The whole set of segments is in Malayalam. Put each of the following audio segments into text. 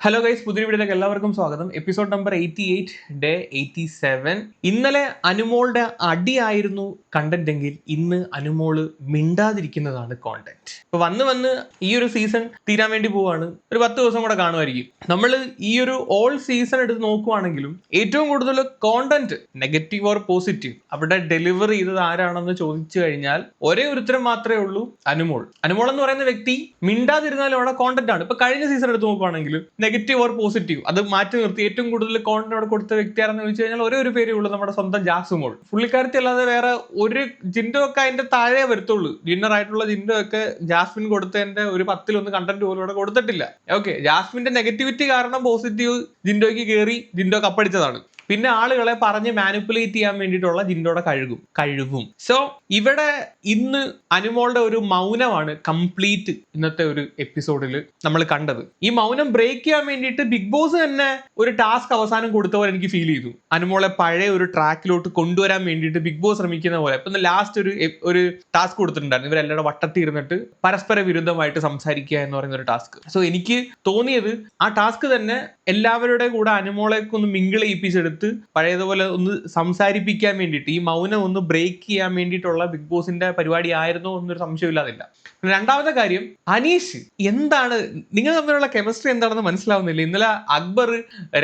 ഹലോ ഗൈസ് പുതിയ വീഡിയോയിലേക്ക് എല്ലാവർക്കും സ്വാഗതം. Episode number eighty eight day eighty seven ഇന്നലെ അനുമോളുടെ അടിയായിരുന്നു കണ്ടന്റ് എങ്കിൽ ഇന്ന് അനുമോൾ മിണ്ടാതിരിക്കുന്നതാണ് കോണ്ടന്റ് ഇപ്പൊ വന്ന് വന്ന് ഈ ഒരു സീസൺ തീരാൻ വേണ്ടി പോവാണ്. ഒരു പത്ത് ദിവസം കൂടെ കാണുമായിരിക്കും. നമ്മൾ ഈ ഒരു ഓൾ സീസൺ എടുത്ത് നോക്കുവാണെങ്കിലും ഏറ്റവും കൂടുതൽ കോണ്ടന്റ് നെഗറ്റീവ് ഓർ പോസിറ്റീവ് അവിടെ ഡെലിവർ ചെയ്തത് ആരാണെന്ന് ചോദിച്ചു കഴിഞ്ഞാൽ ഒരേ ഒരു ഉത്തരം മാത്രമേ ഉള്ളൂ അനുമോൾ. അനുമോൾ എന്ന് പറയുന്ന വ്യക്തി മിണ്ടാതിരുന്നാലും അവിടെ കോണ്ടന്റ് ആണ്. ഇപ്പൊ കഴിഞ്ഞ സീസൺ എടുത്ത് നോക്കുവാണെങ്കിൽ നെഗറ്റീവ് ഓർ പോസിറ്റീവ്. അത് മാറ്റി നിർത്തി. ഏറ്റവും കൂടുതൽ കോണ്ടന്റ് അവിടെ കൊടുത്ത വ്യക്തിയാണെന്ന് ചോദിച്ചു കഴിഞ്ഞാൽ ഒരേ ഒരു പേരേ ഉള്ളൂ നമ്മുടെ സ്വന്തം ജാസുമോൾ. പുള്ളിക്കാരത്തി അല്ലാതെ വേറെ ഒരു ജിൻഡോ ഒക്കെ അതിന്റെ താഴെ വരത്തുള്ളൂ. ഡിന്നർ ആയിട്ടുള്ള ജിൻഡോ ഒക്കെ ജാസ്മിൻ കൊടുത്തതിന്റെ ഒരു പത്തിലൊന്ന് കണ്ടന്റ് പോലും ഇവിടെ കൊടുത്തിട്ടില്ല. ഓക്കെ ജാസ്മിന്റെ നെഗറ്റിവിറ്റി കാരണം പോസിറ്റീവ് ജിൻഡോയ്ക്ക് കയറി ജിൻഡോ കപ്പടിച്ചതാണ്. പിന്നെ ആളുകളെ പറഞ്ഞ് മാനിപ്പുലേറ്റ് ചെയ്യാൻ വേണ്ടിയിട്ടുള്ള ജിൻഡോടെ കഴുകും കഴിവും സോ ഇവിടെ ഇന്ന് അനുമോളുടെ ഒരു മൗനമാണ് കംപ്ലീറ്റ് ഇന്നത്തെ ഒരു എപ്പിസോഡിൽ നമ്മൾ കണ്ടത്. ഈ മൗനം ബ്രേക്ക് ചെയ്യാൻ വേണ്ടിയിട്ട് ബിഗ് ബോസ് തന്നെ ഒരു ടാസ്ക് അവസാനം കൊടുത്ത പോലെ എനിക്ക് ഫീൽ ചെയ്തു. അനുമോളെ പഴയ ഒരു ട്രാക്കിലോട്ട് കൊണ്ടുവരാൻ വേണ്ടിയിട്ട് ബിഗ് ബോസ് ശ്രമിക്കുന്ന പോലെ. ഇപ്പൊ ലാസ്റ്റ് ഒരു ഒരു ടാസ്ക് കൊടുത്തിട്ടുണ്ടായിരുന്നു. ഇവരെല്ലാവരുടെ വട്ടത്തിൽ ഇരുന്നിട്ട് പരസ്പര വിരുദ്ധമായിട്ട് സംസാരിക്കുക എന്ന് പറയുന്ന ഒരു ടാസ്ക് സോ എനിക്ക് തോന്നിയത് ആ ടാസ്ക് തന്നെ എല്ലാവരുടെ കൂടെ അനുമോളെ ഒന്ന് മിങ്കിൾ ചെയ്യിപ്പിച്ചെടുത്ത് പഴയതുപോലെ ഒന്ന് സംസാരിപ്പിക്കാൻ വേണ്ടിയിട്ട് ഈ മൗനം ഒന്ന് ബ്രേക്ക് ചെയ്യാൻ വേണ്ടിയിട്ടുള്ള ബിഗ് ബോസിന്റെ പരിപാടി ആയിരുന്നോ എന്നൊരു സംശയമില്ലാതില്ല. രണ്ടാമത്തെ കാര്യം അനീഷ് എന്താണ് നിങ്ങൾ തമ്മിലുള്ള കെമിസ്ട്രി എന്താണെന്ന് മനസ്സിലാവുന്നില്ല. ഇന്നലെ അക്ബർ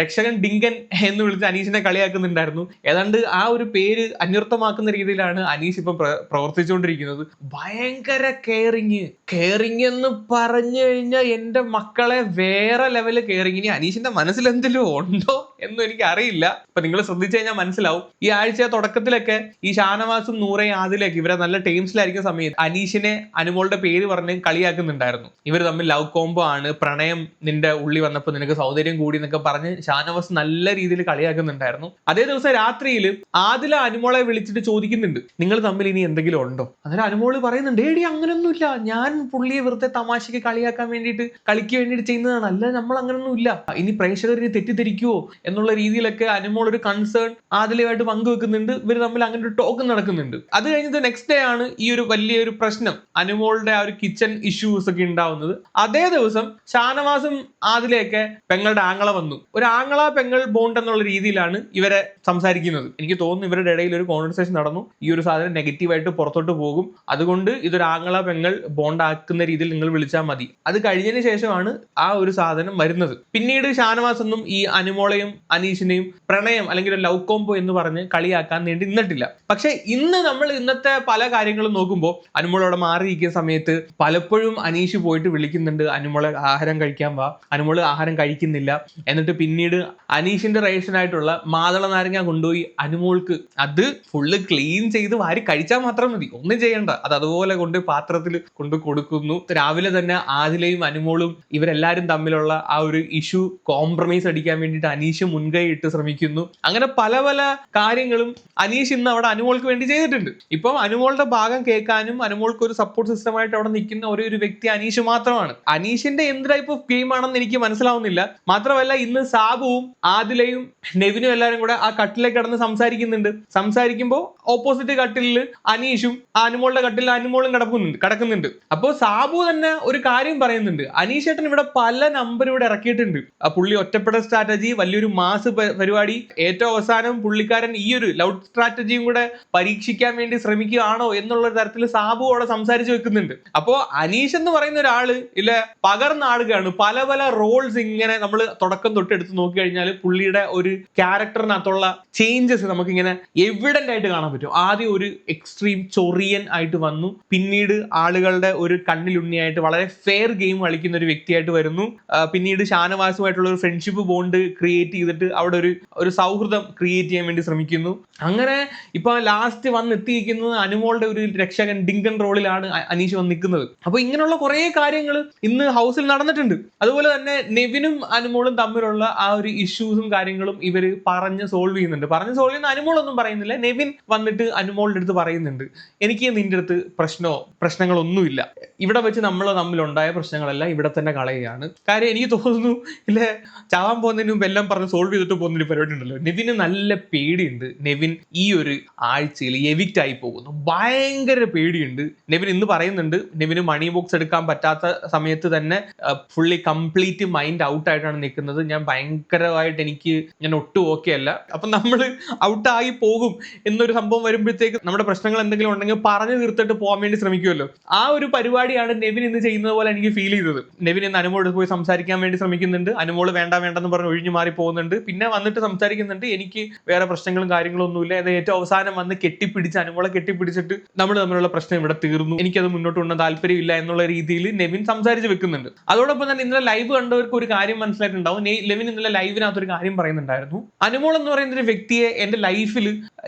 രക്ഷകൻ ഡിങ്കൻ എന്ന് വിളിച്ച് അനീഷിനെ കളിയാക്കുന്നുണ്ടായിരുന്നു. ഏതാണ്ട് ആ ഒരു പേര് അന്വർത്ഥമാക്കുന്ന രീതിയിലാണ് അനീഷ് ഇപ്പം പ്രവർത്തിച്ചുകൊണ്ടിരിക്കുന്നത്. ഭയങ്കര കെയറിങ് കെയറിങ് എന്ന് പറഞ്ഞു കഴിഞ്ഞാൽ എന്റെ മക്കളെ വേറെ ലെവൽ കെയറിങ് ഇനി അനീഷിന്റെ മനസ്സിൽ എന്തെങ്കിലും ഉണ്ടോ എന്നും എനിക്ക് അറിയില്ല ഇപ്പൊ നിങ്ങൾ ശ്രദ്ധിച്ചു കഴിഞ്ഞാൽ മനസ്സിലാവും. ഈ ആഴ്ച തുടക്കത്തിലൊക്കെ ഈ ഷാനവാസും നൂറയും ആദിലേക്ക് ഇവരെ നല്ല ടീംസിലായിരിക്കുന്ന സമയത്ത് അനീഷിനെ അനുമോളുടെ പേര് പറഞ്ഞ് കളിയാക്കുന്നുണ്ടായിരുന്നു. ഇവർ തമ്മിൽ ലവ് കോംബോ ആണ്. പ്രണയം നിന്റെ ഉള്ളി വന്നപ്പോൾ നിനക്ക് സൗന്ദര്യം കൂടി എന്നൊക്കെ പറഞ്ഞ് ഷാനവാസ് നല്ല രീതിയിൽ കളിയാക്കുന്നുണ്ടായിരുന്നു. അതേ ദിവസം രാത്രിയിൽ ആദില അനുമോളെ വിളിച്ചിട്ട് ചോദിക്കുന്നുണ്ട്. നിങ്ങൾ തമ്മിൽ ഇനി എന്തെങ്കിലും ഉണ്ടോ? അങ്ങനെ അനുമോൾ പറയുന്നുണ്ട് ഏടി അങ്ങനൊന്നുമില്ല. ഞാൻ പുള്ളിയെ വെറുതെ തമാശക്ക് കളിയാക്കാൻ വേണ്ടിയിട്ട് കളിക്ക് വേണ്ടിയിട്ട് ചെയ്യുന്നതാണ്. അല്ല നമ്മൾ അങ്ങനൊന്നും ഇല്ല ഇനി പ്രേക്ഷകർ ഇനി തെറ്റിദ്ധരിക്കുവോ എന്നുള്ള രീതിയിലൊക്കെ അനുമോൾ ഒരു കൺസേൺ ആദിലയുമായിട്ട് പങ്കുവെക്കുന്നുണ്ട്. ഇവർ തമ്മിൽ അങ്ങനെ ഒരു ടോക്ക് നടക്കുന്നുണ്ട്. അത് കഴിഞ്ഞിട്ട് നെക്സ്റ്റ് ഡേ ആണ് ഈ ഒരു വലിയൊരു പ്രശ്നം അനുമോളുടെ ആ ഒരു കിച്ചൺ ഇഷ്യൂസ് ഒക്കെ ഉണ്ടാവുന്നത്. അതേ ദിവസം ഷാനവാസും ആദിലയൊക്കെ പെങ്ങളുടെ ആങ്ങള വന്നു. ഒരു ആങ്ങള പെങ്ങൾ ബോണ്ട് എന്നുള്ള രീതിയിലാണ് ഇവരെ സംസാരിക്കുന്നത്. എനിക്ക് തോന്നുന്നു ഇവരുടെ ഇടയിൽ ഒരു കോൺവെർസേഷൻ നടന്നു. ഈ ഒരു സാധനം നെഗറ്റീവായിട്ട് പുറത്തോട്ട് പോകും. അതുകൊണ്ട് ഇതൊരു ആങ്ങള പെങ്ങൾ ബോണ്ട് ആക്കുന്ന രീതിയിൽ നിങ്ങൾ വിളിച്ചാൽ മതി. അത് കഴിഞ്ഞതിന് ശേഷമാണ് ആ ഒരു സാധനം വരുന്നത്. പിന്നീട് ഷാനവാസ് ഒന്നും ഈ അനുമോളയും അനീഷിനെയും പ്രണയം അല്ലെങ്കിൽ ഒരു ലവ് കോംബോ എന്ന് പറഞ്ഞ് കളിയാക്കാൻ വേണ്ടി നിന്നിട്ടില്ല. പക്ഷെ ഇന്ന് നമ്മൾ ഇന്നത്തെ പല കാര്യങ്ങളും നോക്കുമ്പോൾ അനുമോൾ അവിടെ മാറിയിരിക്കുന്ന സമയത്ത് പലപ്പോഴും അനീഷ് പോയിട്ട് വിളിക്കുന്നുണ്ട് അനുമോളെ ആഹാരം കഴിക്കാൻ വാ. അനുമോൾ ആഹാരം കഴിക്കുന്നില്ല. എന്നിട്ട് പിന്നീട് അനീഷിന്റെ ആയിട്ടുള്ള മാതള നാരങ്ങ കൊണ്ടുപോയി അനുമോൾക്ക്. അത് ഫുള്ള് ക്ലീൻ ചെയ്ത് വാരി കഴിച്ചാൽ മാത്രം മതി. ഒന്നും ചെയ്യണ്ട. അത് അതുപോലെ കൊണ്ട് പാത്രത്തിൽ കൊണ്ട് കൊടുക്കുന്നു. രാവിലെ തന്നെ ആദിലയും അനുമോളും ഇവരെല്ലാരും തമ്മിലുള്ള ആ ഒരു ഇഷ്യൂ കോംപ്രമൈസ് അടിക്കാൻ വേണ്ടിയിട്ട് അനീഷ് മുൻകൈ ഇട്ട് ശ്രമിക്കുന്നു. അങ്ങനെ പല പല കാര്യങ്ങളും അനീഷ് ഇന്ന് അവിടെ അനുമോൾക്ക് വേണ്ടി ചെയ്തിട്ടുണ്ട്. ഇപ്പം അനുമോളുടെ ഭാഗം കേൾക്കാനും അനുമോൾക്ക് ഒരു സപ്പോർട്ട് സിസ്റ്റമായിട്ട് അവിടെ നിൽക്കുന്ന ഒരേ ഒരു വ്യക്തി അനീഷ് മാത്രമാണ്. അനീഷിന്റെ എന്ത് ടൈപ്പ് ഓഫ് ഗെയിം ആണെന്ന് എനിക്ക് മനസ്സിലാവുന്നില്ല. മാത്രമല്ല ഇന്ന് സാബുവും ആദിലയും നെവിനും എല്ലാവരും കൂടെ ആ കട്ടിലേക്ക് കടന്ന് സംസാരിക്കുന്നുണ്ട്. സംസാരിക്കുമ്പോൾ ഓപ്പോസിറ്റ് കട്ടിലിൽ അനീഷും അനുമോളുടെ കട്ടിലിൽ അനുമോളും കിടക്കുന്നുണ്ട് കിടക്കുന്നുണ്ട്. അപ്പോൾ സാബു തന്നെ ഒരു കാര്യം പറയുന്നുണ്ട്. അനീഷ് ഏട്ടൻ ഇവിടെ പല നമ്പർ ഇവിടെ ഇറക്കിയിട്ടുണ്ട്. ആ പുള്ളി ഒറ്റപ്പെട്ട സ്ട്രാറ്റജി വലിയൊരു മാസ് പരിപാടി. ഏറ്റവും അവസാനം പുള്ളിക്കാരൻ ഈ ഒരു ലൗഡ് സ്ട്രാറ്റജിയും കൂടെ പരീക്ഷിക്കാൻ വേണ്ടി ശ്രമിക്കുകയാണോ എന്നുള്ള തരത്തിൽ സാബു അവിടെ സംസാരിച്ചു വെക്കുന്നുണ്ട്. അപ്പോ അനീഷ് എന്ന് പറയുന്ന ഒരാൾ ഇല്ല പകർന്ന ആളുകയാണ് പല പല റോൾസ് ഇങ്ങനെ നമ്മൾ തുടക്കം തൊട്ട് എടുത്ത് നോക്കി കഴിഞ്ഞാൽ പുള്ളിയുടെ ഒരു ക്യാരക്ടറിനകത്തുള്ള ചേഞ്ചസ് നമുക്ക് ഇങ്ങനെ എവിഡന്റ് ആയിട്ട് കാണാൻ പറ്റും. ആദ്യം ഒരു എക്സ്ട്രീം ചൊറിയൻ ആയിട്ട് വന്നു. പിന്നീട് ആളുകളുടെ ഒരു കണ്ണിലുണ്ണിയായിട്ട് വളരെ ഫെയർ ഗെയിം കളിക്കുന്ന ഒരു വ്യക്തിയായിട്ട് വരുന്നു. പിന്നീട് ഷാനവാസുമായിട്ടുള്ള ഫ്രണ്ട്ഷിപ്പ് ബോണ്ട് ക്രിയേറ്റ് ചെയ്തിട്ട് അവിടെ ഒരു ഒരു സൗഹൃദം ക്രിയേറ്റ് ചെയ്യാൻ വേണ്ടി ശ്രമിക്കുന്നു. അങ്ങനെ ഇപ്പൊ ലാസ്റ്റ് വന്ന് എത്തിയിരിക്കുന്നത് അനുമോളുടെ ഒരു രക്ഷകൻ ഡിങ്കൻ റോളിലാണ് അനീഷ് വന്ന് നിൽക്കുന്നത്. അപ്പൊ ഇങ്ങനെയുള്ള കുറെ കാര്യങ്ങൾ ഇന്ന് ഹൗസിൽ നടന്നിട്ടുണ്ട്. അതുപോലെ തന്നെ നെവിനും അനുമോളും തമ്മിലുള്ള ആ ഒരു ഇഷ്യൂസും കാര്യങ്ങളും ഇവർ പറഞ്ഞ് സോൾവ് ചെയ്യുന്നുണ്ട്. പറഞ്ഞ് സോൾവ് ചെയ്യുന്ന അനുമോളൊന്നും പറയുന്നില്ല. നെവിൻ വന്നിട്ട് അനുമോളുടെ അടുത്ത് പറയുന്നുണ്ട്. എനിക്ക് നിന്റെ അടുത്ത് പ്രശ്നമോ പ്രശ്നങ്ങളൊന്നുമില്ല. ഇവിടെ വെച്ച് നമ്മൾ തമ്മിലുണ്ടായ പ്രശ്നങ്ങളെല്ലാം ഇവിടെ തന്നെ കളയുകയാണ്. കാര്യം എനിക്ക് തോന്നുന്നു ഇല്ലേ? ചാവാൻ പോകുന്നതിന് മുമ്പ് എല്ലാം പറഞ്ഞ് സോൾവ് ചെയ്തിട്ട് പോകുന്ന ഒരു പരിപാടി ഉണ്ടല്ലോ. നെവിന് നല്ല പേടിയുണ്ട്. നെവിൻ ഈ ഒരു ആഴ്ചയിൽ എവിക്റ്റ് ആയി പോകുന്നു. ഭയങ്കര പേടിയുണ്ട്. നെവിൻ ഇന്ന് പറയുന്നുണ്ട് നെവിന് മണി ബോക്സ് എടുക്കാൻ പറ്റാത്ത സമയത്ത് തന്നെ ഫുള്ളി കംപ്ലീറ്റ് മൈൻഡ് ഔട്ട് ആയിട്ടാണ് നിൽക്കുന്നത്. ഞാൻ ഭയങ്കരമായിട്ട് എനിക്ക് ഞാൻ ഒട്ടും ഓക്കെ അല്ല. അപ്പം നമ്മൾ ഔട്ടായി പോകും എന്നൊരു സംഭവം വരുമ്പോഴത്തേക്ക് നമ്മുടെ പ്രശ്നങ്ങൾ എന്തെങ്കിലും ഉണ്ടെങ്കിൽ പറഞ്ഞു തീർത്തിട്ട് പോകാൻ വേണ്ടി ശ്രമിക്കുമല്ലോ ആ ഒരു പരിപാടിയാണ് നെവിൻ ഇന്ന് ചെയ്യുന്നത് പോലെ എനിക്ക് ഫീൽ ചെയ്തത്. നെവിൻ ഇന്ന് അനുമോട് പോയി സംസാരിക്കാൻ വേണ്ടി ശ്രമിക്കുന്നുണ്ട്. അനുമോൾ വേണ്ട വേണ്ടെന്ന് പറഞ്ഞ് ഒഴിഞ്ഞു മാറി പോകുന്നുണ്ട്. പിന്നെ വന്നിട്ട് സംസാരിക്കുന്നുണ്ട് എനിക്ക് വേറെ പ്രശ്നങ്ങളും കാര്യങ്ങളും ഒന്നുമില്ല. അത് ഏറ്റവും അവസാനം വന്ന് കെട്ടിപ്പിടിച്ച് അനുമോളെ കെട്ടിപ്പിടിച്ചിട്ട് നമ്മൾ തമ്മിലുള്ള പ്രശ്നം ഇവിടെ തീർന്നു. എനിക്കത് മുന്നോട്ട് കൊണ്ടുപോകാൻ താല്പര്യമില്ല എന്നുള്ള രീതിയിൽ നെവിൻ സംസാരിച്ച് വെക്കുന്നുണ്ട്. അതോടൊപ്പം തന്നെ ഇന്നലെ ലൈവ് കണ്ടവർക്ക് ഒരു കാര്യം മനസ്സിലായിട്ടുണ്ടാവും. ലെവിൻ ഇന്നലെ ലൈവിനകത്ത് ഒരു കാര്യം പറയുന്നുണ്ടായിരുന്നു. അനുമോൾ എന്ന് പറയുന്ന ഒരു വ്യക്തിയെ എന്റെ ലൈഫിൽ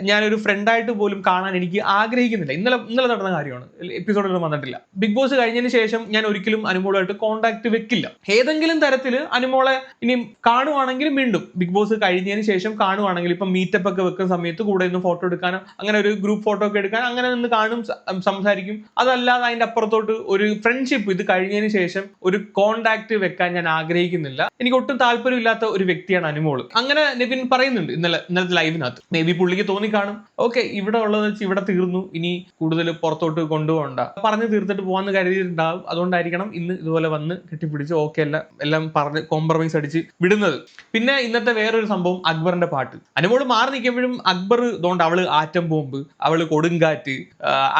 ഞാൻ ഞാനൊരു ഫ്രണ്ടായിട്ട് പോലും കാണാൻ എനിക്ക് ആഗ്രഹിക്കുന്നില്ല. ഇന്നലെ ഇന്നലെ നടന്ന കാര്യമാണ്. എപ്പിസോഡിൽ വന്നിട്ടില്ല. ബിഗ് ബോസ് കഴിഞ്ഞതിന് ശേഷം ഞാൻ ഒരിക്കലും അനുമോളായിട്ട് കോണ്ടാക്ട് വെക്കില്ല. ഏതെങ്കിലും തരത്തിൽ അനുമോളെ ഇനി കാണുവാണെങ്കിൽ വീണ്ടും ബിഗ് ബോസ് കഴിഞ്ഞതിന് ശേഷം കാണുവാണെങ്കിൽ ഇപ്പം മീറ്റപ്പ് ഒക്കെ വെക്കുന്ന സമയത്ത് കൂടെ നിന്ന് ഫോട്ടോ എടുക്കാനോ അങ്ങനെ ഒരു ഗ്രൂപ്പ് ഫോട്ടോ ഒക്കെ എടുക്കാൻ അങ്ങനെ നിന്ന് കാണും സംസാരിക്കും. അതല്ലാതെ അതിന്റെ അപ്പുറത്തോട്ട് ഒരു ഫ്രണ്ട്ഷിപ്പ് ഇത് കഴിഞ്ഞതിന് ശേഷം ഒരു കോണ്ടാക്ട് വെക്കാൻ ഞാൻ ആഗ്രഹിക്കുന്നില്ല. എനിക്ക് ഒട്ടും താല്പര്യമില്ലാത്ത ഒരു വ്യക്തിയാണ് അനുമോൾ. അങ്ങനെ നിവിൻ പറയുന്നുണ്ട് ഇന്നലെ ഇന്നലത്തെ ലൈവിനകത്ത് മേ ബി പുള്ളിക്ക് തോന്നിക്കാണും ഓക്കെ ഇവിടെ ഉള്ളത് വെച്ച് ഇവിടെ തീർന്നു. ഇനി കൂടുതൽ പുറത്തോട്ട് കൊണ്ടുപോകണ്ട. പറഞ്ഞു തീർത്തിട്ട് പോകാന്ന് കരുതിയിട്ടുണ്ടാവും. അതുകൊണ്ടായിരിക്കണം ഇന്ന് ഇതുപോലെ വന്ന് കെട്ടിപ്പിടിച്ച് ഓക്കെ എല്ലാം എല്ലാം പറഞ്ഞ് കോംപ്രമൈസ് അടിച്ച് വിടുന്നത്. പിന്നെ ഇന്നത്തെ വേറൊരു സംഭവം അക്ബറിന്റെ പാട്ട് അനുമോൾ മാറി നിൽക്കുമ്പോഴും അക്ബർ ഇതുകൊണ്ട് അവൾ ആറ്റം ബോംബ് അവൾ കൊടുങ്കാറ്റ്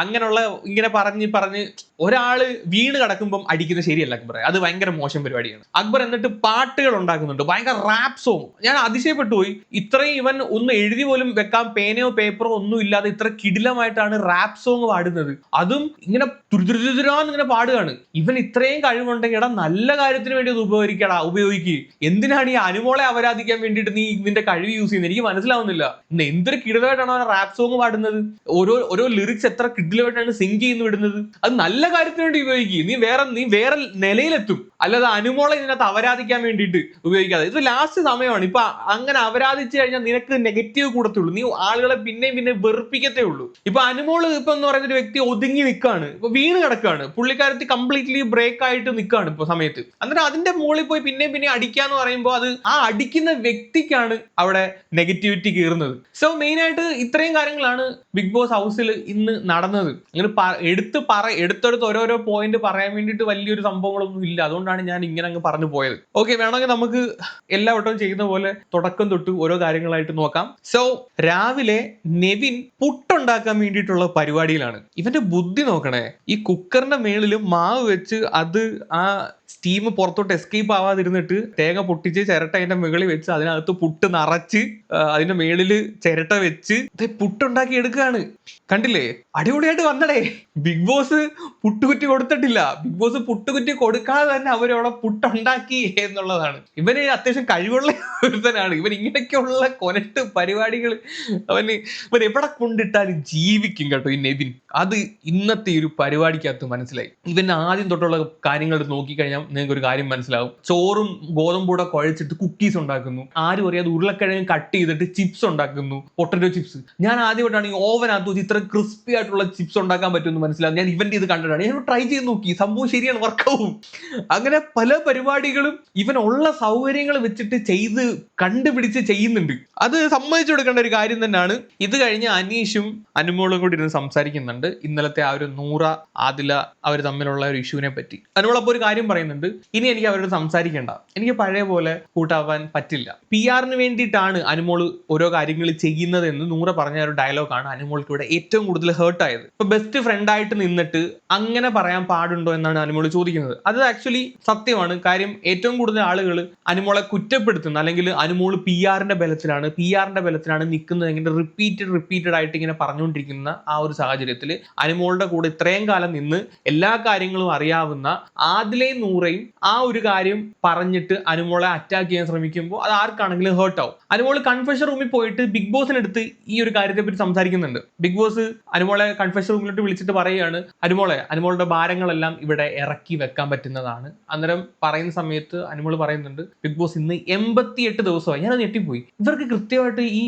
അങ്ങനെയുള്ള ഇങ്ങനെ പറഞ്ഞ് പറഞ്ഞ് ഒരാൾ വീണ് കിടക്കുമ്പം അടിക്കുന്നത് ശരിയല്ല അക്ബർ അത് ഭയങ്കര മോശം പരിപാടിയാണ്. അക്ബർ എന്നിട്ട് പാട്ടുകൾ ഉണ്ടാക്കുന്നുണ്ട്. ഭയങ്കര റാപ്പ് സോങ് ഞാൻ അതിശയപ്പെട്ടു പോയി. ഇത്രയും ഇവൻ ഒന്ന് എഴുതി പോലും വെക്കാൻ പേനയോ പേപ്പറോ ഒന്നും ഇല്ലാതെ ഇത്ര കിടിലമായിട്ടാണ് റാപ്പ് സോങ് പാടുന്നത്. അതും ഇങ്ങനെ തുരുതുരുതുരാന്ന് ഇങ്ങനെ പാടുകയാണ്. ഇവൻ ഇത്രയും കഴിവുണ്ടെങ്കിൽ എടാ നല്ല കാര്യത്തിന് വേണ്ടി അത് ഉപയോഗിക്കടാ ഉപയോഗിക്കുക എന്തിനാണ് ഈ അനുമോളെ അപരാധിക്കാൻ വേണ്ടിട്ട് നീ ഇതിന്റെ കഴിവ് യൂസ് ചെയ്യുന്നത് എനിക്ക് മനസ്സിലാവുന്നില്ല. എന്തൊരു കിടലായിട്ടാണ് അവൻ റാപ്പ് സോങ് പാടുന്നത്? ഓരോ ഓരോ ലിറിക്സ് എത്ര കിടിലമായിട്ടാണ് സിങ്ക് ചെയ്യുന്നു വിടുന്നത്? അത് നല്ല കാര്യത്തിന് വേണ്ടി ഉപയോഗിക്കുക നീ വേറെ നീ വേറെ നിലയിലെത്തും. അല്ലാതെ അനുമോളെ ഇതിനകത്ത് അപരാധിക്കാൻ വേണ്ടിയിട്ട് ഉപയോഗിക്കാതെ. ഇത് ലാസ്റ്റ് സമയമാണ്. ഇപ്പൊ അങ്ങനെ അവരാധിച്ചു കഴിഞ്ഞാൽ നിനക്ക് നെഗറ്റീവ് കൂടത്തുള്ളൂ. നീ ആളുകളെ പിന്നെയും പിന്നെ വെറുപ്പിക്കത്തേ ഉള്ളൂ. ഇപ്പൊ അനുമോൾ ഇപ്പൊ എന്ന് പറയുന്ന ഒരു വ്യക്തി ഒതുങ്ങി നിൽക്കാണ് ഇപ്പൊ വീണ് കിടക്കാണ്. പുള്ളിക്കാരത്തി കംപ്ലീറ്റ്ലി ബ്രേക്ക് ആയിട്ട് നിൽക്കാണ് ഇപ്പൊ സമയത്ത്. എന്നിട്ട് അതിന്റെ മുകളിൽ പോയി പിന്നെയും പിന്നെ അടിക്കാന്ന് പറയുമ്പോൾ അത് ആ അടിക്കുന്ന വ്യക്തിക്കാണ് അവിടെ നെഗറ്റിവിറ്റി കീറുന്നത്. സോ മെയിൻ ആയിട്ട് ഇത്രയും കാര്യങ്ങളാണ് ബിഗ് ബോസ് ഹൗസിൽ ഇന്ന് നടന്നത്. അങ്ങനെ പ- എടുത്ത് പറ എടുത്തെടുത്ത് ഓരോരോ പോയിന്റ് പറയാൻ വേണ്ടിയിട്ട് വലിയൊരു സംഭവങ്ങളൊന്നും ഇല്ല. അതുകൊണ്ടാണ് ഞാൻ ഇങ്ങനെ അങ്ങ് പറഞ്ഞു പോയത്. ഓക്കെ വേണമെങ്കിൽ നമുക്ക് എല്ലാ വട്ടവും ചെയ്യുന്ന പോലെ തുടക്കം തൊട്ട് ഓരോ കാര്യങ്ങളായിട്ട് നോക്കാം. സോ രാവിലെ നെവിൻ പുട്ടുണ്ടാക്കാൻ വേണ്ടിയിട്ടുള്ള പരിപാടിയിലാണ്. ഇവന്റെ ബുദ്ധി നോക്കണേ. ഈ കുക്കറിന്റെ മേളിൽ മാവ് വെച്ച് അത് ആ സ്റ്റീം പുറത്തോട്ട് എസ്കേപ്പ് ആവാതിരുന്നിട്ട് തേങ്ങ പൊട്ടിച്ച് ചിരട്ട അതിന്റെ മുകളിൽ വെച്ച് അതിനകത്ത് പുട്ട് നിറച്ച് അതിന്റെ മേളിൽ ചിരട്ട വെച്ച് പുട്ടുണ്ടാക്കി എടുക്കുകയാണ്. കണ്ടില്ലേ? അടിപൊളിയായിട്ട് വന്നടേ. ബിഗ് ബോസ് പുട്ടുകുറ്റി കൊടുത്തിട്ടില്ല. ബിഗ് ബോസ് പുട്ടുകുറ്റി കൊടുക്കാതെ തന്നെ അവരവിടെ പുട്ടുണ്ടാക്കി എന്നുള്ളതാണ്. ഇവന് അത്യാവശ്യം കഴിവുള്ള ഒരുത്തനാണ്. ഇവൻ ഇങ്ങനെയൊക്കെയുള്ള കൊനട്ട് പരിപാടികൾ അവന് ഇവൻ എവിടെ കൊണ്ടിട്ടാലും ജീവിക്കും കേട്ടോ ഈ നെവിൻ. അത് ഇന്നത്തെ ഒരു പരിപാടിക്കകത്ത് മനസ്സിലായി. ഇവൻ ആദ്യം തൊട്ടുള്ള കാര്യങ്ങൾ നോക്കിക്കഴിഞ്ഞാൽ നിങ്ങൾക്ക് ഒരു കാര്യം മനസ്സിലാവും. ചോറും ഗോതമ്പൂടെ കുഴച്ചിട്ട് കുക്കീസ് ഉണ്ടാക്കുന്നു. ആരും അറിയാതെ ഉരുളക്കിഴങ്ങ് കട്ട് ചെയ്തിട്ട് ചിപ്സ് ഉണ്ടാക്കുന്നു. പൊട്ടറ്റോ ചിപ്സ് ഞാൻ ആദ്യമായിട്ടാണ് ഈ ഓവനകത്ത് വെച്ച് ഇത്ര ക്രിസ്പി ആയിട്ടുള്ള ചിപ്സ് ഉണ്ടാക്കാൻ പറ്റുമെന്ന് മനസ്സിലാവും. ഞാൻ ഇവന്റ് ഇത് കണ്ടിട്ടാണ്. ഞാൻ ട്രൈ ചെയ്ത് നോക്കി. സംഭവം ശരിയാണ് വർക്കാവും അങ്ങനെ പല പരിപാടികളും ഇവൻ ഉള്ള സൗകര്യങ്ങൾ വെച്ചിട്ട് ചെയ്ത് കണ്ടുപിടിച്ച് ചെയ്യുന്നുണ്ട്. അത് സമ്മതിച്ചു കൊടുക്കേണ്ട ഒരു കാര്യം തന്നെയാണ്. ഇത് കഴിഞ്ഞ് അനീഷും അനുമോളും കൂടി ഇരുന്ന് സംസാരിക്കുന്നുണ്ട്. ഇന്നലത്തെ ആ ഒരു നൂറ ആദില അവർ തമ്മിലുള്ള ഒരു ഇഷ്യൂവിനെ പറ്റി. അനുമോൾ അപ്പോൾ ഒരു കാര്യം പറയുന്നുണ്ട്. ഇനി എനിക്ക് അവരോട് സംസാരിക്കേണ്ട. എനിക്ക് പഴയ പോലെ കൂട്ടാവാൻ പറ്റില്ല. പി ആറിന് വേണ്ടിയിട്ടാണ് അനുമോൾ ഓരോ കാര്യങ്ങൾ ചെയ്യുന്നത് എന്ന് നൂറ പറഞ്ഞ ഒരു ഡയലോഗാണ് അനുമോൾക്ക് ഇവിടെ ഏറ്റവും കൂടുതൽ ഹേർട്ട് ആയത്. ഇപ്പൊ ബെസ്റ്റ് ഫ്രണ്ട് ആയിട്ട് നിന്നിട്ട് അങ്ങനെ പറയാൻ പാടുണ്ടോ എന്നാണ് അനുമോൾ ചോദിക്കുന്നത്. അത് ആക്ച്വലി സത്യമാണ്. കാര്യം ഏറ്റവും കൂടുതൽ ആളുകൾ അനുമോളെ കുറ്റപ്പെടുത്തുന്ന അല്ലെങ്കിൽ അനുമോൾ പി ആറിന്റെ ബലത്തിലാണ് പി ആറിന്റെ ബലത്തിലാണ് നിൽക്കുന്നത് ഇങ്ങനെ റിപ്പീറ്റഡ് റിപ്പീറ്റഡ് ആയിട്ട് ഇങ്ങനെ പറഞ്ഞുകൊണ്ടിരിക്കുന്ന ആ ഒരു സാഹചര്യത്തിൽ അനുമോളുടെ കൂടെ ഇത്രയും കാലം നിന്ന് എല്ലാ കാര്യങ്ങളും അറിയാവുന്ന ആദിലയും നൂറയും ആ ഒരു കാര്യം പറഞ്ഞിട്ട് അനുമോളെ അറ്റാക്ക് ചെയ്യാൻ ശ്രമിക്കുമ്പോൾ അത് ആർക്കാണെങ്കിലും ഹേർട്ട് ആവും. അനുമോൾ കൺഫെഷൻ റൂമിൽ പോയിട്ട് ബിഗ് ബോസിനടുത്ത് ഈ ഒരു കാര്യത്തെ പറ്റി സംസാരിക്കുന്നുണ്ട്. ബിഗ് ബോസ് അനുമോളെ കൺഫെഷൻ റൂമിലോട്ട് വിളിച്ചിട്ട് പറയുകയാണ് അനുമോളെ അനുമോളുടെ ഭാരങ്ങളെല്ലാം ഇവിടെ ഇറക്കി വെക്കാൻ പറ്റുന്നതാണ്. അന്നേരം പറയുന്ന സമയത്ത് അനുമോൾ പറയുന്നുണ്ട് ബിഗ് ബോസ് ഇന്ന് എൺപത്തിയെട്ട് ദിവസമായി. ഞാനത് ഞെട്ടിപ്പോയി. ഇവർക്ക് കൃത്യമായിട്ട് ഈ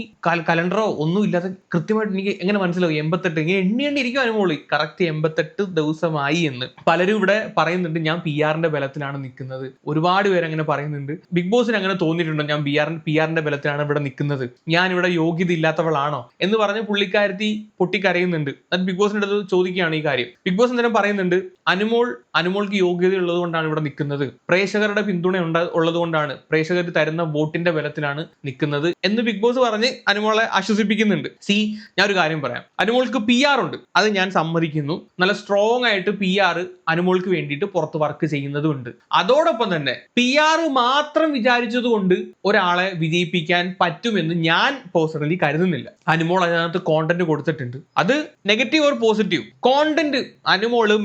കലണ്ടറോ ഒന്നും ഇല്ലാതെ കൃത്യമായിട്ട് എനിക്ക് എങ്ങനെ മനസ്സിലാവും? എൺപത്തെട്ട് ഇങ്ങനെ എണ്ണി എണ്ണി ഇരിക്കും അനുമോൾ കറക്റ്റ് എൺപത്തെട്ട് ദിവസമായി എന്ന്. പലരും ഇവിടെ പറയുന്നുണ്ട് ഞാൻ പി ആറിന്റെ ബലത്തിലാണ് നിൽക്കുന്നത്. ഒരുപാട് പേര് അങ്ങനെ പറയുന്നുണ്ട്. ബിഗ് ബോസിന് അങ്ങനെ തോന്നിയിട്ടുണ്ടോ? ഞാൻ ബി ആർ പി ആറിന്റെ ബലത്തിലാണ് ഇവിടെ നിൽക്കുന്നത്. ഞാൻ ഇവിടെ യോഗ്യത ഇല്ലാത്തവളാണോ? എന്ന് പറഞ്ഞ് പുള്ളിക്കാരത്തി പൊട്ടിക്കരയുന്നുണ്ട്. അത് ബിഗ് ബോസിന്റെ അടുത്ത് ചോദിക്കുകയാണ് ഈ കാര്യം. ബിഗ് ബോസ് അന്നേരം പറയുന്നുണ്ട് അനുമോൾ അനുമോൾക്ക് യോഗ്യത ഉള്ളത് കൊണ്ടാണ് ഇവിടെ നിൽക്കുന്നത്. പ്രേക്ഷകരുടെ പിന്തുണ ഉണ്ട ഉള്ളത് കൊണ്ടാണ്. പ്രേക്ഷകർ തരുന്ന വോട്ടിന്റെ ബലത്തിലാണ് നിൽക്കുന്നത് എന്ന് ബിഗ് ബോസ് പറഞ്ഞ് അനുമോളെ ആശ്വസിപ്പിക്കുന്നുണ്ട്. സി ഞാൻ ഒരു കാര്യം പറയാം. അനുമോൾക്ക് പി ആർ ഉണ്ട്. അത് ഞാൻ സമ്മതിക്കുന്നു. നല്ല സ്ട്രോങ് ആയിട്ട് പി ആർ അനുമോൾക്ക് വേണ്ടിയിട്ട് പുറത്ത് വർക്ക് ചെയ്യുന്നതുണ്ട്. അതോടൊപ്പം തന്നെ പി ആർ മാത്രം വിചാരിച്ചത് കൊണ്ട് ഒരാളെ വിജയിപ്പിക്കാൻ പറ്റുമെന്ന് ഞാൻ പേഴ്സണലി കരുതുന്നില്ല. അനുമോൾ അതിനകത്ത് കോണ്ടന്റ് കൊടുത്തിട്ടുണ്ട്. അത് negative or positive content Anumol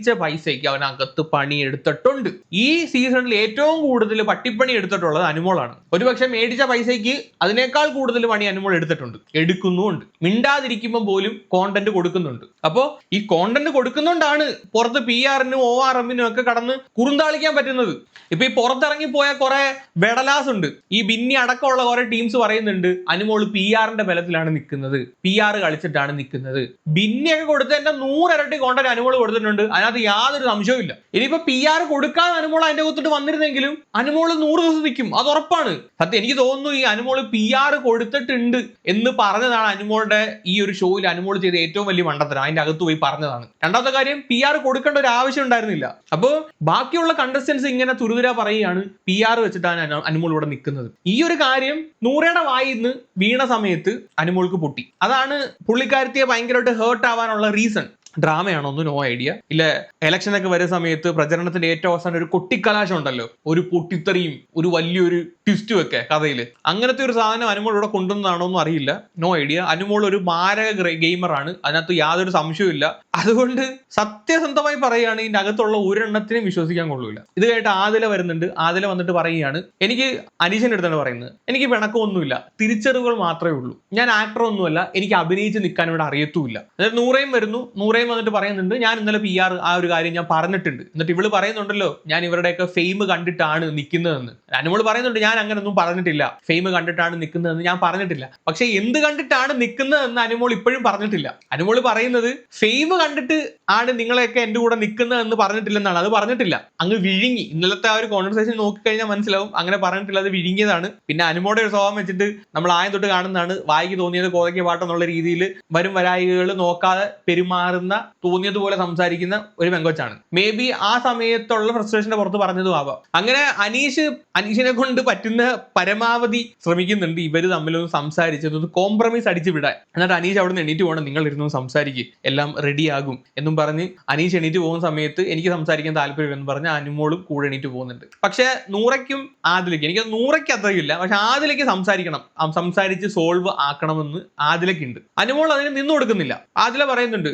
മേടിച്ച പൈസയ്ക്ക് പണി എടുത്തിട്ടുണ്ട് ഈ സീസണിൽ ഏറ്റവും കൂടുതൽ പട്ടിപ്പണി എടുത്തിട്ടുള്ളത് അനുമോളാണ്. ഒരുപക്ഷെ മേടിച്ച പൈസയ്ക്ക് അതിനേക്കാൾ കൂടുതൽ പണി അനുമോൾ എടുത്തിട്ടുണ്ട്. എടുക്കുന്നുണ്ട് മിണ്ടാതിരിക്കുമ്പോൾ പോലും കോണ്ടന്റ് കൊടുക്കുന്നുണ്ട്. അപ്പോ ഈ കോണ്ടന്റ് കൊടുക്കുന്നോണ്ടാണ് പുറത്ത് പി ആറിനും ഒ ആർ എമ്മിനും ഒക്കെ കടന്ന് കുറുന്താളിക്കാൻ പറ്റുന്നത്. ഇപ്പൊ ഈ പുറത്തിറങ്ങി പോയ കുറെ വെടലാസ് ഉണ്ട്. ഈ ബിന്നി അടക്കമുള്ള കുറെ ടീംസ് പറയുന്നുണ്ട് അനുമോൾ പി ആറിന്റെ ബലത്തിലാണ് നിൽക്കുന്നത്. പി ആർ കളിച്ചിട്ടാണ് നിൽക്കുന്നത്. ബിന്നിയൊക്കെ കൊടുത്തതിന്റെ നൂറിരട്ടി കോണ്ടന്റ് അനുമോൾ കൊടുത്തിട്ടുണ്ട്. അതിനകത്ത് യാതൊരു സംശയവും ഇല്ല. ഇനിയിപ്പോ പി ആർ കൊടുക്കാൻ അനുമോൾ അതിന്റെ കൊത്തിട്ട് വന്നിരുന്നെങ്കിലും അനുമോൾ നൂറ് ദിവസം നിൽക്കും. അത് ഉറപ്പാണ്. സത്യം എനിക്ക് തോന്നുന്നു ഈ അനുമോൾ പി ആർ കൊടുത്തിട്ടുണ്ട് എന്ന് പറഞ്ഞതാണ് അനുമോളുടെ ഈ ഒരു ഷോയിൽ അനുമോൾ ചെയ്ത ഏറ്റവും വലിയ മണ്ടത്തരം. അതിന്റെ അകത്ത് പോയി പറഞ്ഞതാണ്. രണ്ടാമത്തെ കാര്യം പി ആർ കൊടുക്കേണ്ട ഒരു ആവശ്യം ഉണ്ടായിരുന്നില്ല. അപ്പോൾ ബാക്കിയുള്ള കണ്ടസ്റ്റൻസ് ഇങ്ങനെ തുരുതുര പറയുകയാണ് പി ആർ വെച്ചിട്ടാണ് അനു- അനുമോൾ ഇവിടെ നിൽക്കുന്നത്. ഈ ഒരു കാര്യം നൂറയുടെ വായിൽ നിന്ന് വീണ സമയത്ത് അനുമോൾക്ക് പൊട്ടി. അതാണ് പുള്ളിക്കാരത്തിയെ ഭയങ്കരമായിട്ട് ഹേർട്ട് ആവാനുള്ള റീസൺ ഡ്രാമയാണോ ഒന്നും നോ ഐഡിയ. ഇല്ല ഇലക്ഷൻ ഒക്കെ വരുന്ന സമയത്ത് പ്രചരണത്തിന്റെ ഏറ്റവും അവസാനം ഒരു കൊട്ടിക്കലാശം ഉണ്ടല്ലോ. ഒരു പൊട്ടിത്തെറിയും ഒരു വലിയൊരു ട്വിസ്റ്റും ഒക്കെ കഥയിൽ അങ്ങനത്തെ ഒരു സാധനം അനുമോൾ ഇവിടെ കൊണ്ടുവന്നതാണോ ഒന്നും അറിയില്ല. No idea. അനുമോൾ ഒരു മാരക ഗെയിമറാണ്. അതിനകത്ത് യാതൊരു സംശയവും ഇല്ല അതുകൊണ്ട് സത്യസന്ധമായി പറയുകയാണ് ഇതിന്റെ അകത്തുള്ള ഒരെണ്ണത്തിനും വിശ്വസിക്കാൻ കൊള്ളൂല. ഇത് കഴിഞ്ഞിട്ട് ആദില വരുന്നുണ്ട്. ആദില വന്നിട്ട് പറയുകയാണ് എനിക്ക് അനീഷിന്റെ അടുത്താണ് പറയുന്നത്. എനിക്ക് പിണക്കമൊന്നുമില്ല. തിരിച്ചറിവുകൾ മാത്രമേ ഉള്ളൂ. ഞാൻ ആക്ടർ ഒന്നുമല്ല. എനിക്ക് അഭിനയിച്ച് നിൽക്കാൻ ഇവിടെ അറിയത്തുമില്ല. അതായത് നൂറേം വരുന്നു. നൂറേം വന്നിട്ട് പറയുന്നുണ്ട്. ഞാൻ ഇന്നലെ പി ആർ ആ ഒരു കാര്യം ഞാൻ പറഞ്ഞിട്ടുണ്ട്. എന്നിട്ട് ഇവൾ പറയുന്നുണ്ടല്ലോ ഞാൻ ഇവരുടെയൊക്കെ ഫെയിം കണ്ടിട്ടാണ് നിൽക്കുന്നതെന്ന് അനുമോൾ പറയുന്നുണ്ട് ഞാൻ അങ്ങനൊന്നും പറഞ്ഞിട്ടില്ല. ഫെയിം കണ്ടിട്ടാണ് നിൽക്കുന്നതെന്ന് ഞാൻ പറഞ്ഞിട്ടില്ല. പക്ഷെ എന്ത് കണ്ടിട്ടാണ് നിൽക്കുന്നതെന്ന് അനുമോൾ ഇപ്പോഴും പറഞ്ഞിട്ടില്ല. അനുമോൾ പറയുന്നത് ഫെയിം കണ്ടിട്ട് ആണ് നിങ്ങളെയൊക്കെ എന്റെ കൂടെ നിൽക്കുന്നതെന്ന് പറഞ്ഞിട്ടില്ലെന്നാണ്. അത് പറഞ്ഞിട്ടില്ല. അങ്ങ് വിഴുങ്ങി. ഇന്നലത്തെ ആ ഒരു കോൺവെർസേഷൻ നോക്കിക്കഴിഞ്ഞാൽ മനസ്സിലാവും. അങ്ങനെ പറഞ്ഞിട്ടില്ല അത് വിഴുങ്ങിയതാണ്. പിന്നെ അനുമോടെ ഒരു സ്വഭാവം വെച്ചിട്ട് നമ്മൾ ആയം തൊട്ട് കാണുന്നതാണ്. വായിക്ക് തോന്നിയത് കോതയ്ക്ക് പാട്ടെന്നുള്ള രീതിയിൽ വരും വരായികൾ നോക്കാതെ പെരുമാറുന്ന തോന്നിയതുപോലെ സംസാരിക്കുന്ന ഒരു പെങ്കൊച്ചാണ്. മേ ബി ആ സമയത്തുള്ള ഫ്രസ്ട്രേഷന്റെ പുറത്ത് പറഞ്ഞതും ആവാം. അങ്ങനെ അനീഷ് അനീഷിനെ കൊണ്ട് പറ്റുന്ന പരമാവധി ശ്രമിക്കുന്നുണ്ട്. ഇവർ തമ്മിലൊന്ന് സംസാരിച്ചത് കോംപ്രമൈസ് അടിച്ചു വിടാൻ. എന്നിട്ട് അനീഷ് അവിടെ നിന്ന് എണീറ്റ് പോകണം. നിങ്ങൾ ഇരുന്ന് സംസാരിക്കും. എല്ലാം റെഡിയാകും എന്നും പറഞ്ഞ് അനീഷ് എണീറ്റ് പോകുന്ന സമയത്ത് എനിക്ക് സംസാരിക്കാൻ താല്പര്യം എന്ന് പറഞ്ഞ് അനുമോളും കൂടെ എണീറ്റ് പോകുന്നുണ്ട്. പക്ഷെ നൂറയ്ക്കും ആദിലേക്ക് എനിക്ക് നൂറയ്ക്ക് അത്രയില്ല പക്ഷെ ആദിലേക്ക് സംസാരിക്കണം. സംസാരിച്ച് സോൾവ് ആക്കണമെന്ന് ആദിലക്കുണ്ട് അനുമോൾ അതിന് നിന്നു കൊടുക്കുന്നില്ല. ആദില പറയുന്നുണ്ട്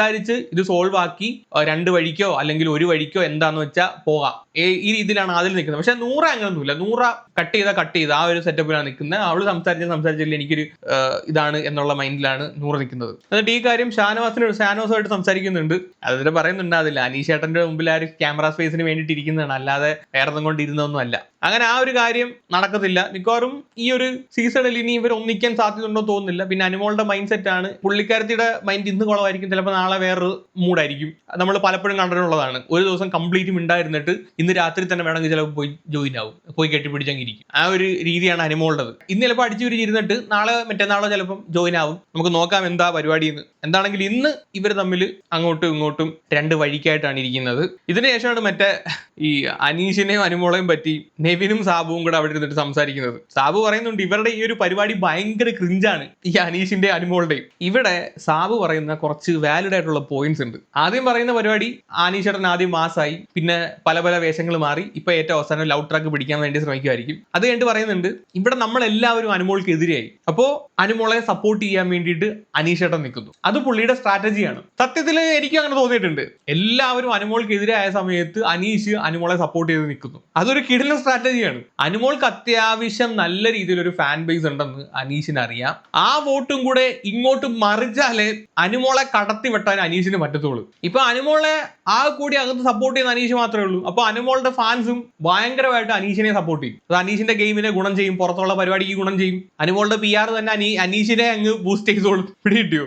സംസാരിച്ച് ഇത് സോൾവ് ആക്കി രണ്ട് വഴിക്കോ അല്ലെങ്കിൽ ഒരു വഴിക്കോ എന്താന്ന് വെച്ചാൽ പോകാം. ഈ രീതിയിലാണ് അതിൽ നിൽക്കുന്നത്. പക്ഷെ നൂറ അങ്ങനൊന്നുമില്ല. നൂറ കട്ട് ചെയ്താൽ കട്ട് ചെയ്ത ആ ഒരു സെറ്റപ്പിലാണ് നിൽക്കുന്നത് അവൾ സംസാരിച്ച സംസാരിച്ചില്ല എനിക്കൊരു ഇതാണ് എന്നുള്ള മൈൻഡിലാണ് നൂറ് നിൽക്കുന്നത്. എന്നിട്ട് ഈ കാര്യം ഷാനവാസിനോട് ഷാനവാസുമായിട്ട് സംസാരിക്കുന്നുണ്ട്. അതിന് പറയുന്നുണ്ട് അതില്ല അനീഷ് ഏട്ടന്റെ മുമ്പിൽ ആ ഒരു ക്യാമറ സ്പേസിന് വേണ്ടിയിട്ട് ഇരിക്കുന്നതാണ്. അല്ലാതെ വേറെ ഒന്നും കൊണ്ട് ഇരുന്നൊന്നും അല്ല. അങ്ങനെ ആ ഒരു കാര്യം നടക്കത്തില്ല. മിക്കവാറും ഈ ഒരു സീസണിൽ ഇനി ഇവർ ഒന്നിക്കാൻ സാധ്യത സാധ്യതയുണ്ടോ തോന്നുന്നില്ല. പിന്നെ അനുമോളുടെ മൈൻഡ് സെറ്റ് ആണ്. പുള്ളിക്കാരത്തിയുടെ മൈൻഡ് ഇന്ന് കുളമായിരിക്കും ചിലപ്പോൾ നാളെ വേറൊരു മൂഡായിരിക്കും നമ്മൾ പലപ്പോഴും കണ്ടിട്ടുള്ളതാണ്. ഒരു ദിവസം കംപ്ലീറ്റ് മിണ്ടായിരുന്നിട്ട് ഇന്ന് രാത്രി തന്നെ വേണമെങ്കിൽ ചിലപ്പോൾ പോയി ജോയിൻ ആവും. പോയി കെട്ടിപ്പിടിച്ചെങ്കിരിക്കും ആ ഒരു രീതിയാണ് അനുമോളുടേത്. ഇന്ന് ചിലപ്പോൾ അടിച്ചു പിരിച്ചിരുന്നിട്ട് നാളെ മറ്റന്നാളോ ചിലപ്പം ജോയിൻ ആവും. നമുക്ക് നോക്കാം എന്താ പരിപാടി എന്ന് എന്താണെങ്കിൽ ഇന്ന് ഇവർ തമ്മിൽ അങ്ങോട്ടും ഇങ്ങോട്ടും രണ്ട് വഴിക്കായിട്ടാണ് ഇരിക്കുന്നത്. ഇതിനുശേഷമാണ് മറ്റേ ഈ അനീഷിനെയും അനുമോളെയും പറ്റി നെവിനും സാബുവും കൂടെ അവിടെ ഇരുന്നിട്ട് സംസാരിക്കുന്നത്. സാബു പറയുന്നുണ്ട് ഇവരുടെ ഈ ഒരു പരിപാടി ഭയങ്കര ക്രിഞ്ചാണ് ഈ അനീഷിന്റെ അനുമോളുടെയും. ഇവിടെ സാബു പറയുന്ന കുറച്ച് വാലിഡ് ആയിട്ടുള്ള പോയിന്റ്സ് ഉണ്ട്. ആദ്യം പറയുന്ന പരിപാടി ആനീഷേട്ടൻ ആദ്യം മാസായി പിന്നെ പല പല വേഷങ്ങൾ മാറി ഇപ്പൊ ഏറ്റവും അവസാനം ലവ് ട്രാക്ക് പിടിക്കാൻ വേണ്ടി ശ്രമിക്കുമായിരിക്കും അത് കഴിഞ്ഞിട്ട് പറയുന്നുണ്ട് ഇവിടെ നമ്മൾ എല്ലാവരും അനുമോൾക്ക് എതിരെയായി അപ്പോ അനുമോളെ സപ്പോർട്ട് ചെയ്യാൻ വേണ്ടിയിട്ട് അനീഷേട്ടൻ നിൽക്കുന്നു. അത് പുള്ളിയുടെ സ്ട്രാറ്റജിയാണ് സത്യത്തിൽ എനിക്ക് അങ്ങനെ തോന്നിയിട്ടുണ്ട്. എല്ലാവരും അനുമോൾക്ക് എതിരായ സമയത്ത് അനീഷ് അനുമോളെ സപ്പോർട്ട് ചെയ്ത് നിൽക്കുന്നു. അതൊരു കിടിലൻ സ്ട്രാറ്റജി സ്ട്രാറ്റജിയാണ് അനുമോൾക്ക് അത്യാവശ്യം നല്ല രീതിയിൽ ഒരു ഫാൻ ബേസ് ഉണ്ടെന്ന് അനീഷിന് അറിയാം. ആ വോട്ടും കൂടെ ഇങ്ങോട്ട് മറിച്ചാലേ അനുമോളെ കടത്തി വെട്ടാൻ അനീഷിന് പറ്റത്തുള്ളൂ. ഇപ്പൊ അനുമോളെ ആ കൂടി അകത്ത് സപ്പോർട്ട് ചെയ്യുന്ന അനീഷ് മാത്രമേ ഉള്ളൂ. അപ്പൊ അനുമോളുടെ ഫാൻസും ഭയങ്കരമായിട്ട് അനീഷിനെ സപ്പോർട്ട് ചെയ്യും. അത് അനീഷിന്റെ ഗെയിമിനെ ഗുണം ചെയ്യും. പുറത്തുള്ള പരിപാടിക്ക് ഗുണം ചെയ്യും. അനുമോളുടെ പി ആർ തന്നെ അനീ അനീഷിനെ അങ്ങ് ബൂസ്റ്റ് ചെയ്തോളും. പിടികിട്ടിയോ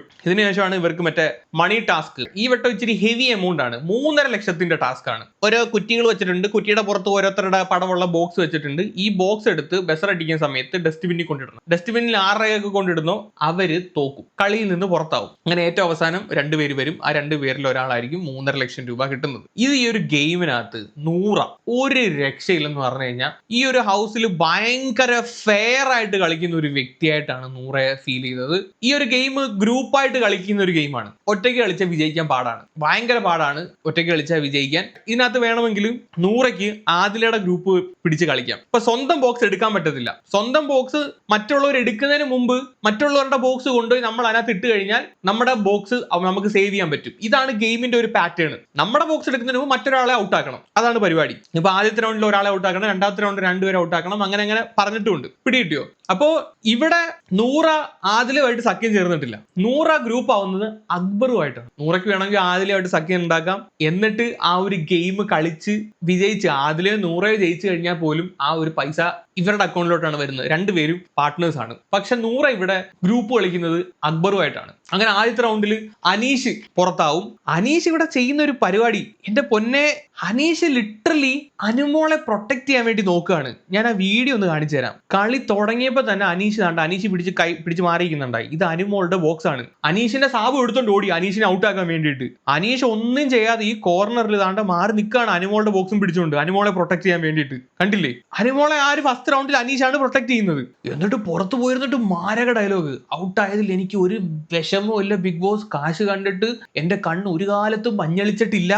ഇതിനുശേഷമാണ് ഇവർക്ക് മറ്റേ മണി ടാസ്ക് ഈ വട്ടം ഇച്ചിരി ഹെവി എമൗണ്ട് ആണ്. മൂന്നര ലക്ഷത്തിന്റെ ടാസ്ക് ആണ്. ഓരോ കുറ്റികൾ വെച്ചിട്ടുണ്ട്. കുറ്റിയുടെ പുറത്ത് ഓരോരുത്തരുടെ പടമുള്ള ബോക്സ് വെച്ചിട്ടുണ്ട്. ഈ ബോക്സ് എടുത്ത് ബസർ അടിക്കുന്ന സമയത്ത് ഡസ്റ്റ്ബിന്നിൽ കൊണ്ടിടണം. ഡസ്റ്റ്ബിന്നിൽ ആറരയൊക്കെ കൊണ്ടിടുന്നോ. അവർ തോക്കും. കളിയിൽ നിന്ന് പുറത്താവും. അങ്ങനെ ഏറ്റവും അവസാനം രണ്ടുപേര് വരും. ആ രണ്ട് പേരിൽ ഒരാളായിരിക്കും മൂന്നര ലക്ഷം രൂപ കിട്ടുന്നത്. ഇത് ഈ ഒരു ഗെയിമിനകത്ത് നൂറ. ഒരു രക്ഷയില്ലെന്ന് പറഞ്ഞു കഴിഞ്ഞാൽ ഈ ഒരു ഹൗസിൽ ഭയങ്കര ഫെയർ ആയിട്ട് കളിക്കുന്ന ഒരു വ്യക്തിയായിട്ടാണ് നൂറെ ഫീൽ ചെയ്തത്. ഈ ഒരു ഗെയിം ഗ്രൂപ്പായിട്ട് കളിക്കുന്ന ഒരു ഗെയിമാണ്. ഒറ്റയ്ക്ക് കളിച്ചാൽ വിജയിക്കാൻ പാടാണ്. ഭയങ്കര പാടാണ് ഒറ്റയ്ക്ക് കളിച്ചാൽ വിജയിക്കാൻ. ഇതിനകത്ത് വേണമെങ്കിൽ നൂറയ്ക്ക് ആദിലയുടെ ഗ്രൂപ്പ് പിടിച്ച് കളിക്കാം. ഇപ്പൊ സ്വന്തം ബോക്സ് എടുക്കാൻ പറ്റത്തില്ല. സ്വന്തം ബോക്സ് മറ്റുള്ളവർ എടുക്കുന്നതിന് മുമ്പ് മറ്റുള്ളവരുടെ ബോക്സ് കൊണ്ടുപോയി നമ്മൾ അതിനകത്ത് ഇട്ട് കഴിഞ്ഞാൽ നമ്മുടെ ബോക്സ് നമുക്ക് സേവ് ചെയ്യാൻ പറ്റും. ഇതാണ് ഗെയിമിന്റെ ഒരു പാറ്റേൺ നമ്മുടെ ബോക്സ് എടുക്കുന്നതിന് മുമ്പ് മറ്റൊരാളെ ഔട്ട് ആക്കണം. അതാണ് പരിപാടി. ഇപ്പൊ ആദ്യത്തെ റൗണ്ടിൽ ഒരാളെ ഔട്ട് ആക്കണം രണ്ടാമത്തെ റൗണ്ടിൽ രണ്ടുപേരെ ഔട്ടാക്കണം അങ്ങനെ അങ്ങനെ പറഞ്ഞിട്ടുമുണ്ട് പിടികിട്ടിയോ? അപ്പോ ഇവിടെ നൂറ ആദിലുമായിട്ട് സഖ്യം ചേർന്നിട്ടില്ല. നൂറ ഗ്രൂപ്പ് ആവുന്നത് അക്ബറുമായിട്ടാണ്. നൂറയ്ക്ക് വേണമെങ്കിൽ ആദിലുമായിട്ട് സഖ്യം ഉണ്ടാക്കാം. എന്നിട്ട് ആ ഒരു ഗെയിം കളിച്ച് വിജയിച്ച് ആദിലയോ നൂറയോ ജയിച്ചു കഴിഞ്ഞാൽ പോലും ആ ഒരു പൈസ ഇവരുടെ അക്കൗണ്ടിലോട്ടാണ് വരുന്നത്. രണ്ടുപേരും പാർട്ട്നേഴ്സ് ആണ്. പക്ഷെ നൂറ ഇവിടെ ഗ്രൂപ്പ് കളിക്കുന്നത് അക്ബറുമായിട്ടാണ്. അങ്ങനെ ആദ്യത്തെ റൗണ്ടിൽ അനീഷ് പുറത്താവും. അനീഷ് ഇവിടെ ചെയ്യുന്ന ഒരു പരിപാടി എന്റെ പൊന്നെ അനീഷ് ലിറ്ററലി അനുമോളെ പ്രൊട്ടക്ട് ചെയ്യാൻ വേണ്ടി നോക്കുകയാണ്. ഞാൻ ആ വീഡിയോ ഒന്ന് കാണിച്ചു തരാം. കളി തുടങ്ങിയപ്പോൾ തന്നെ അനീഷ് കണ്ട അനീഷ് പിടിച്ച് കൈ പിടിച്ച് മാറിയിരിക്കുന്നുണ്ടായി. ഇത് അനുമോളുടെ ബോക്സ് ആണ്. അനീഷിന്റെ സാബ് എടുത്തോണ്ട് ഓടി അനീഷിനെ ഔട്ടാക്കാൻ വേണ്ടിയിട്ട്. അനീഷ് ഒന്നും ചെയ്യാതെ ഈ കോർണറിൽ താണ്ട മാറി നിൽക്കുകയാണ് അനുമോളുടെ ബോക്സും പിടിച്ചുകൊണ്ട് അനുമോളെ പ്രൊട്ടക്ട് ചെയ്യാൻ വേണ്ടിയിട്ട്. കണ്ടില്ലേ? അനുമോളെ ആര് ഒരു ഫസ്റ്റ് റൗണ്ടിൽ അനീഷാണ് പ്രൊട്ടക്ട് ചെയ്യുന്നത്. എന്നിട്ട് പുറത്തു പോയിരുന്നിട്ട് മാരക ഡയലോഗ് ഔട്ടായതിൽ എനിക്ക് ഒരു വിഷമവും ഇല്ല. ബിഗ് ബോസ് കാശ് കണ്ടിട്ട് എന്റെ കണ്ണ് ഒരു കാലത്തും മഞ്ഞളിച്ചിട്ടില്ല.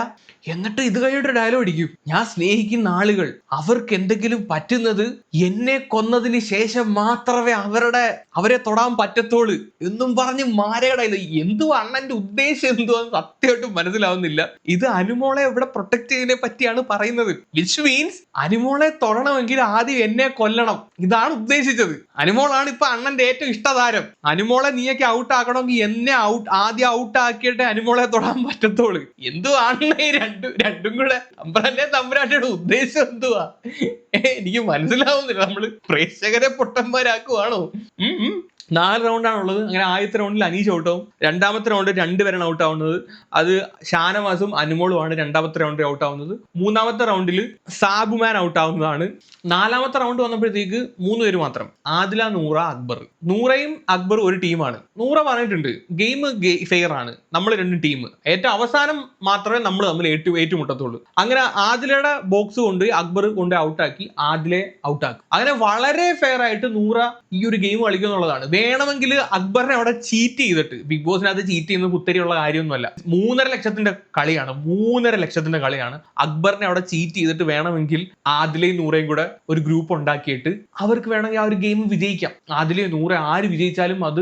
എന്നിട്ട് ഇത് കഴിഞ്ഞിട്ട് ഡയലോഗ് അടിക്കും. ഞാൻ സ്നേഹിക്കുന്ന ആളുകൾ അവർക്ക് എന്തെങ്കിലും പറ്റുന്നത് എന്നെ കൊന്നതിന് ശേഷം മാത്രമേ അവരുടെ അവരെ തൊടാൻ പറ്റത്തുള്ളൂ എന്നും പറഞ്ഞ് ഡയലോഗ് എന്തു അണ്ണന്റെ ഉദ്ദേശം എന്തോ സത്യമായിട്ടും മനസ്സിലാവുന്നില്ല. ഇത് അനുമോളെ ഇവിടെ പ്രൊട്ടക്ട് ചെയ്യുന്നതിനെ പറ്റിയാണ് പറയുന്നത്. വിച്ച് മീൻസ് അനുമോളെ തൊടണമെങ്കിൽ ആദ്യം എന്നെ കൊല്ലണം. ഇതാണ് ഉദ്ദേശിച്ചത്. അനുമോളാണ് ഇപ്പൊ അണ്ണന്റെ ഏറ്റവും ഇഷ്ടതാരം. അനുമോളെ നീയൊക്കെ ഔട്ട് ആക്കണമെങ്കിൽ എന്നെ ഔട്ട് ആദ്യം ഔട്ട് ആക്കിയിട്ട് അനുമോളെ തൊടാൻ പറ്റത്തോളൂ എന്തു ഈ രണ്ടും രണ്ടും കൂടെ. അമ്പലന്റെ തമ്പുരാട്ടിയുടെ ഉദ്ദേശം എന്തുവാ? എനിക്ക് മനസ്സിലാവുന്നില്ല. നമ്മൾ പ്രേക്ഷകരെ പൊട്ടന്മാരാക്കുവാണോ. നാല് റൗണ്ടാണുള്ളത് അങ്ങനെ ആദ്യത്തെ റൗണ്ടിൽ അനീഷ് ഔട്ടാവും രണ്ടാമത്തെ റൗണ്ട് രണ്ടുപേരാണ് ഔട്ട് ആവുന്നത്. അത് ഷാനവാസും അനുമോളുമാണ് രണ്ടാമത്തെ റൗണ്ടിൽ ഔട്ട് ആവുന്നത്. മൂന്നാമത്തെ റൗണ്ടിൽ സാബുമാൻ ഔട്ട് ആവുന്നതാണ്. നാലാമത്തെ റൗണ്ട് വന്നപ്പോഴത്തേക്ക് മൂന്ന് പേര് മാത്രം. ആദില നൂറ അക്ബർ. നൂറയും അക്ബർ ഒരു ടീമാണ് നൂറ പറഞ്ഞിട്ടുണ്ട് ഗെയിം ഫെയർ ആണ്. നമ്മൾ രണ്ടും ടീം ഏറ്റവും അവസാനം മാത്രമേ നമ്മൾ തമ്മിൽ ഏറ്റു ഏറ്റുമുട്ടത്തുള്ളൂ. അങ്ങനെ ആദിലയുടെ ബോക്സ് കൊണ്ട് അക്ബർ കൊണ്ട് ഔട്ടാക്കി ആദിലെ ഔട്ടാക്കി അങ്ങനെ വളരെ ഫെയർ ആയിട്ട് നൂറ ഈ ഒരു ഗെയിം കളിക്കുക എന്നുള്ളതാണ് വേണമെങ്കിൽ അക്ബറിനെ അവിടെ ചീറ്റ് ചെയ്തിട്ട് ബിഗ് ബോസിനകത്ത് ചീറ്റ് ചെയ്യുന്ന കുത്തരിയുള്ള കാര്യമൊന്നുമല്ല. മൂന്നര ലക്ഷത്തിന്റെ കളിയാണ് മൂന്നര ലക്ഷത്തിന്റെ കളിയാണ് അക്ബറിനെ അവിടെ ചീറ്റ് ചെയ്തിട്ട് വേണമെങ്കിൽ ആദിലയും നൂറയും കൂടെ ഒരു ഗ്രൂപ്പ് ഉണ്ടാക്കിയിട്ട് അവർക്ക് വേണമെങ്കിൽ ആ ഒരു ഗെയിം വിജയിക്കാം. ആദിലയും നൂറ ആര് വിജയിച്ചാലും അത്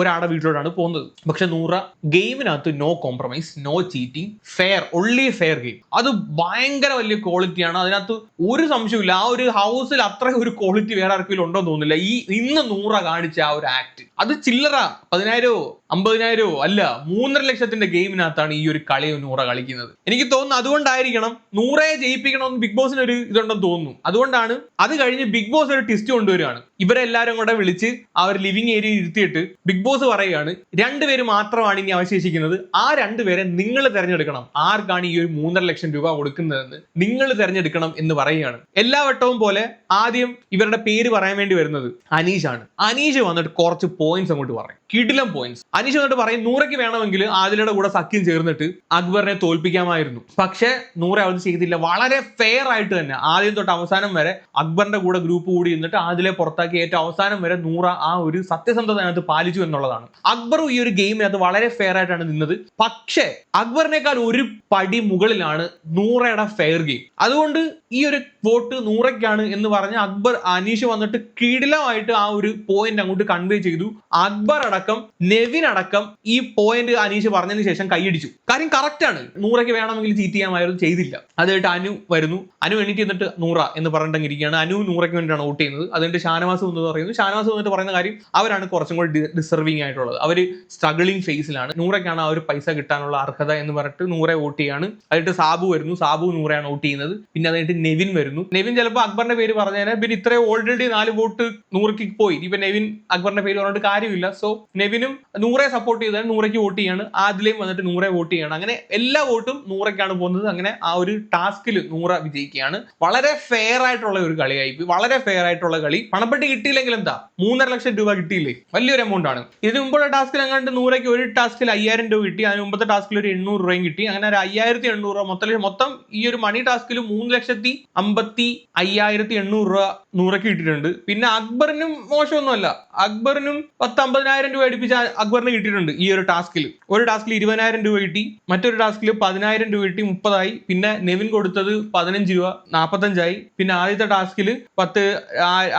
ഒരാളുടെ വീട്ടിലോട്ടാണ് പോകുന്നത്. പക്ഷെ Noora ഗെയിമിനകത്ത് no compromise no cheating fair only fair game അത് ഭയങ്കര വലിയ ക്വാളിറ്റിയാണ് അതിനകത്ത് ഒരു സംശയമില്ല ആ ഒരു ഹൗസിൽ അത്ര ഒരു ക്വാളിറ്റി വേറെ ആർക്കെങ്കിലും ഉണ്ടോ തോന്നുന്നില്ല. ഈ ഇന്ന് നൂറ കാണിച്ച ആ ഒരു ആക്ട് അത് ചില്ലറ. പതിനായിരമോ അമ്പതിനായിരമോ അല്ല മൂന്നര ലക്ഷത്തിന്റെ ഗെയിമിനകത്താണ് ഈ ഒരു കളി നൂറ കളിക്കുന്നത്. എനിക്ക് തോന്നുന്നു അതുകൊണ്ടായിരിക്കണം നൂറയെ ജയിപ്പിക്കണമെന്ന് ബിഗ് ബോസിന് ഒരു ഇതുണ്ടെന്ന് തോന്നുന്നു. അതുകൊണ്ടാണ് അത് കഴിഞ്ഞ് ബിഗ് ബോസ് ഒരു ടെസ്റ്റ് കൊണ്ടുവരികയാണ്. ഇവരെല്ലാരും കൂടെ വിളിച്ച് ആ ഒരു ലിവിങ് ഏരിയയിൽ ഇരുത്തിയിട്ട് ബിഗ് ബോസ് പറയുകയാണ് രണ്ടുപേര് മാത്രമാണ് ഇനി അവശേഷിക്കുന്നത്. ആ രണ്ടുപേരെ നിങ്ങൾ തിരഞ്ഞെടുക്കണം. ആർക്കാണ് ഈ ഒരു മൂന്നര ലക്ഷം രൂപ കൊടുക്കുന്നതെന്ന് നിങ്ങൾ തിരഞ്ഞെടുക്കണം എന്ന് പറയുകയാണ്. എല്ലാ വട്ടവും പോലെ ആദ്യം ഇവരുടെ പേര് പറയാൻ വേണ്ടി വരുന്നത് അനീഷ് ആണ് അനീഷ് വന്നിട്ട് കുറച്ച് പോയിന്റ്സ് അങ്ങോട്ട് പറയും. കിടിലം പോയിന്റ്സ് അനീഷ് വന്നിട്ട് പറയും നൂറയ്ക്ക് വേണമെങ്കിൽ ആദിലയുടെ കൂടെ സഖ്യം ചേർന്നിട്ട് അക്ബറിനെ തോൽപ്പിക്കാമായിരുന്നു. പക്ഷേ നൂറ അത് ചെയ്തില്ല. വളരെ ഫെയർ ആയിട്ട് തന്നെ ആദ്യം തൊട്ട് അവസാനം വരെ അക്ബറിന്റെ കൂടെ ഗ്രൂപ്പ് കൂടി നിന്നിട്ട് ആദിലെ പുറത്താക്കി ഏറ്റവും അവസാനം വരെ നൂറ ആ ഒരു സത്യസന്ധത അതിനകത്ത് പാലിച്ചു എന്നുള്ളതാണ്. അക്ബറും ഈ ഒരു ഗെയിമിനകത്ത് വളരെ ഫെയർ ആയിട്ടാണ് നിന്നത്. പക്ഷേ അക്ബറിനേക്കാൾ ഒരു പടി മുകളിലാണ് നൂറയുടെ ഫെയർ ഗെയിം അതുകൊണ്ട് ഈ ഒരു വോട്ട് നൂറയ്ക്കാണ് എന്ന് പറഞ്ഞ് അക്ബർ അനീഷ് വന്നിട്ട് കീടിലമായിട്ട് ആ ഒരു പോയിന്റ് അങ്ങോട്ട് കൺവേ ചെയ്തു. അക്ബർ അടക്കം നെവിൻ അടക്കം ഈ പോയിന്റ് അനീഷ് പറഞ്ഞതിന് ശേഷം കൈയടിച്ചു. കാര്യം കറക്റ്റ് ആണ്. നൂറയ്ക്ക് വേണമെങ്കിൽ ചീറ്റ് ചെയ്യാമായിരുന്നു ചെയ്തില്ല. അതായിട്ട് അനു വരുന്നു. അനു എണീറ്റ് എന്നിട്ട് നൂറ എന്ന് പറഞ്ഞിട്ടിരിക്കുകയാണ് അനു നൂറയ്ക്ക് വേണ്ടിയിട്ടാണ് വോട്ട് ചെയ്യുന്നത്. അതുകൊണ്ട് ഷാനവാസ് എന്ന് പറയുന്നു. ഷാനവാസ് എന്നിട്ട് പറയുന്ന കാര്യം അവരാണ് കുറച്ചും കൂടി ഡിസർവിംഗ് ആയിട്ടുള്ളത്. അവർ സ്ട്രഗിളിംഗ് ഫേസിലാണ് നൂറയ്ക്കാണ് ആ ഒരു പൈസ കിട്ടാനുള്ള അർഹത എന്ന് പറഞ്ഞിട്ട് നൂറെ വോട്ട് ചെയ്യാണ്. അതിട്ട് സാബു വരുന്നു. സാബു നൂറയാണ് വോട്ട് ചെയ്യുന്നത്. പിന്നെ അതായിട്ട് നെവിൻ വരുന്നു. നെവിൻ ചിലപ്പോൾ അക്ബറിന്റെ പേര് പറഞ്ഞാൽ പിന്നെ ഇത്രയും ഓൾറെഡി നാല് വോട്ട് നൂറയ്ക്ക് പോയി. ഇപ്പൊ നെവിൻ അക്ബറിന്റെ പേര് പറഞ്ഞിട്ട് കാര്യമില്ല. സോ നെവിനും നൂറെ സപ്പോർട്ട് ചെയ്താൽ നൂറയ്ക്ക് വോട്ട് ചെയ്യാണ്. ആദ്യം വന്നിട്ട് നൂറെ വോട്ട് ചെയ്യാണ്. അങ്ങനെ എല്ലാ വോട്ടും നൂറയ്ക്കാണ് പോകുന്നത്. അങ്ങനെ ആ ഒരു ടാസ്കിൽ നൂറ വിജയിക്കുകയാണ്. വളരെ ഫെയർ ആയിട്ടുള്ള ഒരു കളിയായി. വളരെ ഫെയർ ആയിട്ടുള്ള കളി. പണപ്പെട്ടി കിട്ടിയില്ലെങ്കിൽ എന്താ മൂന്നര ലക്ഷം രൂപ കിട്ടിയില്ലേ? വലിയൊരു എമൗണ്ട് ആണ്. ഇതിന് മുമ്പുള്ള ടാസ്കിൽ അങ്ങാണ്ട് നൂറയ്ക്ക് ഒരു ടാസ്കിൽ അയ്യായിരം രൂപ കിട്ടി അതിന് മുമ്പത്തെ ടാസ്കിൽ ഒരു എണ്ണൂറ് രൂപയും കിട്ടി. അങ്ങനെ ഒരു അയ്യായിരത്തി എണ്ണൂറ് രൂപ മൊത്തം മൊത്തം ഈ ഒരു മണി ടാസ്കിൽ മൂന്ന് ലക്ഷത്തി അമ്പത്തി അയ്യായിരത്തി എണ്ണൂറ് രൂപ നൂറയ്ക്ക് കിട്ടിയിട്ടുണ്ട്. പിന്നെ അക്ബറിനും മോശമൊന്നുമല്ല. അക്ബറിനും പത്ത് അമ്പതിനായിരം രൂപ അടുപ്പിച്ച് അക്ബറിന് കിട്ടിയിട്ടുണ്ട് ഈ ഒരു ടാസ്കിൽ ഒരു ടാസ്കിൽ ഇരുപതിനായിരം രൂപ കിട്ടി മറ്റൊരു ടാസ്കിൽ പതിനായിരം രൂപ കിട്ടി മുപ്പതായി. പിന്നെ നെവിൻ കൊടുത്തത് പതിനഞ്ച് രൂപ നാൽപ്പത്തഞ്ചായി പിന്നെ ആദ്യത്തെ ടാസ്കിൽ പത്ത്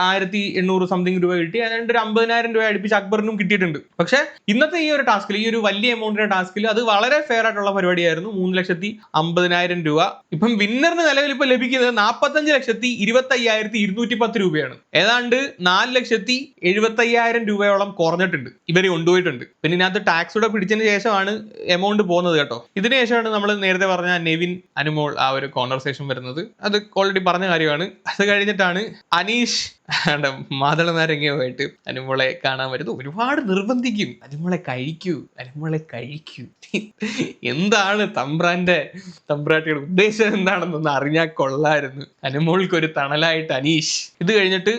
ആയിരത്തി എണ്ണൂറ് സംതിങ് രൂപ കിട്ടി. അതിനുണ്ട് ഒരു അമ്പതിനായിരം രൂപ അടുപ്പിച്ച് അക്ബറിനും കിട്ടിയിട്ടുണ്ട്. പക്ഷേ ഇന്നത്തെ ഈ ഒരു ടാസ്കിൽ ഈ ഒരു വലിയ എമൗണ്ടിന്റെ ടാസ്കിൽ അത് വളരെ ഫെയർ ആയിട്ടുള്ള പരിപാടിയായിരുന്നു. മൂന്ന് ലക്ഷത്തി അമ്പതിനായിരം രൂപ. ഇപ്പം വിന്നറിന് നിലവിൽ ഇപ്പൊ ലഭിക്കുന്നത് നാൽപ്പത്തഞ്ച് ലക്ഷത്തി ഇരുപത്തി അയ്യായിരത്തി ഇരുന്നൂറ്റി പത്ത് രൂപയാണ്. ഏതാണ്ട് നാല് ലക്ഷത്തി എഴുപത്തി അയ്യായിരം രൂപയോളം കുറഞ്ഞിട്ടുണ്ട്. ഇവർ കൊണ്ടുപോയിട്ടുണ്ട്. പിന്നെ ഇതിനകത്ത് ടാക്സ് കൂടെ പിടിച്ചതിന് ശേഷമാണ് എമൗണ്ട് പോകുന്നത് കേട്ടോ. ഇതിന് ശേഷമാണ് നമ്മൾ നേരത്തെ പറഞ്ഞ നെവിൻ അനുമോൾ ആ ഒരു കോൺവെർസേഷൻ വരുന്നത്. അത് ഓൾറെഡി പറഞ്ഞ കാര്യമാണ്. അത് കഴിഞ്ഞിട്ടാണ് അനീഷ് മാതള നാരങ്ങയുമായിട്ട് അനുമോളെ കാണാൻ വരുന്നു. ഒരുപാട് നിർബന്ധിക്കും. അനുമോളെ കഴിക്കൂ. അനുമോളെ കഴിക്കൂ. എന്താണ് തമ്പ്രാന്റെ തമ്പ്രാട്ടിയുടെ ഉദ്ദേശം എന്താണെന്നൊന്ന് അറിഞ്ഞാൽ കൊള്ളായിരുന്നു. അനുമോൾക്ക് ഒരു തണലായിട്ട് അനീഷ്. ഇത് കഴിഞ്ഞിട്ട്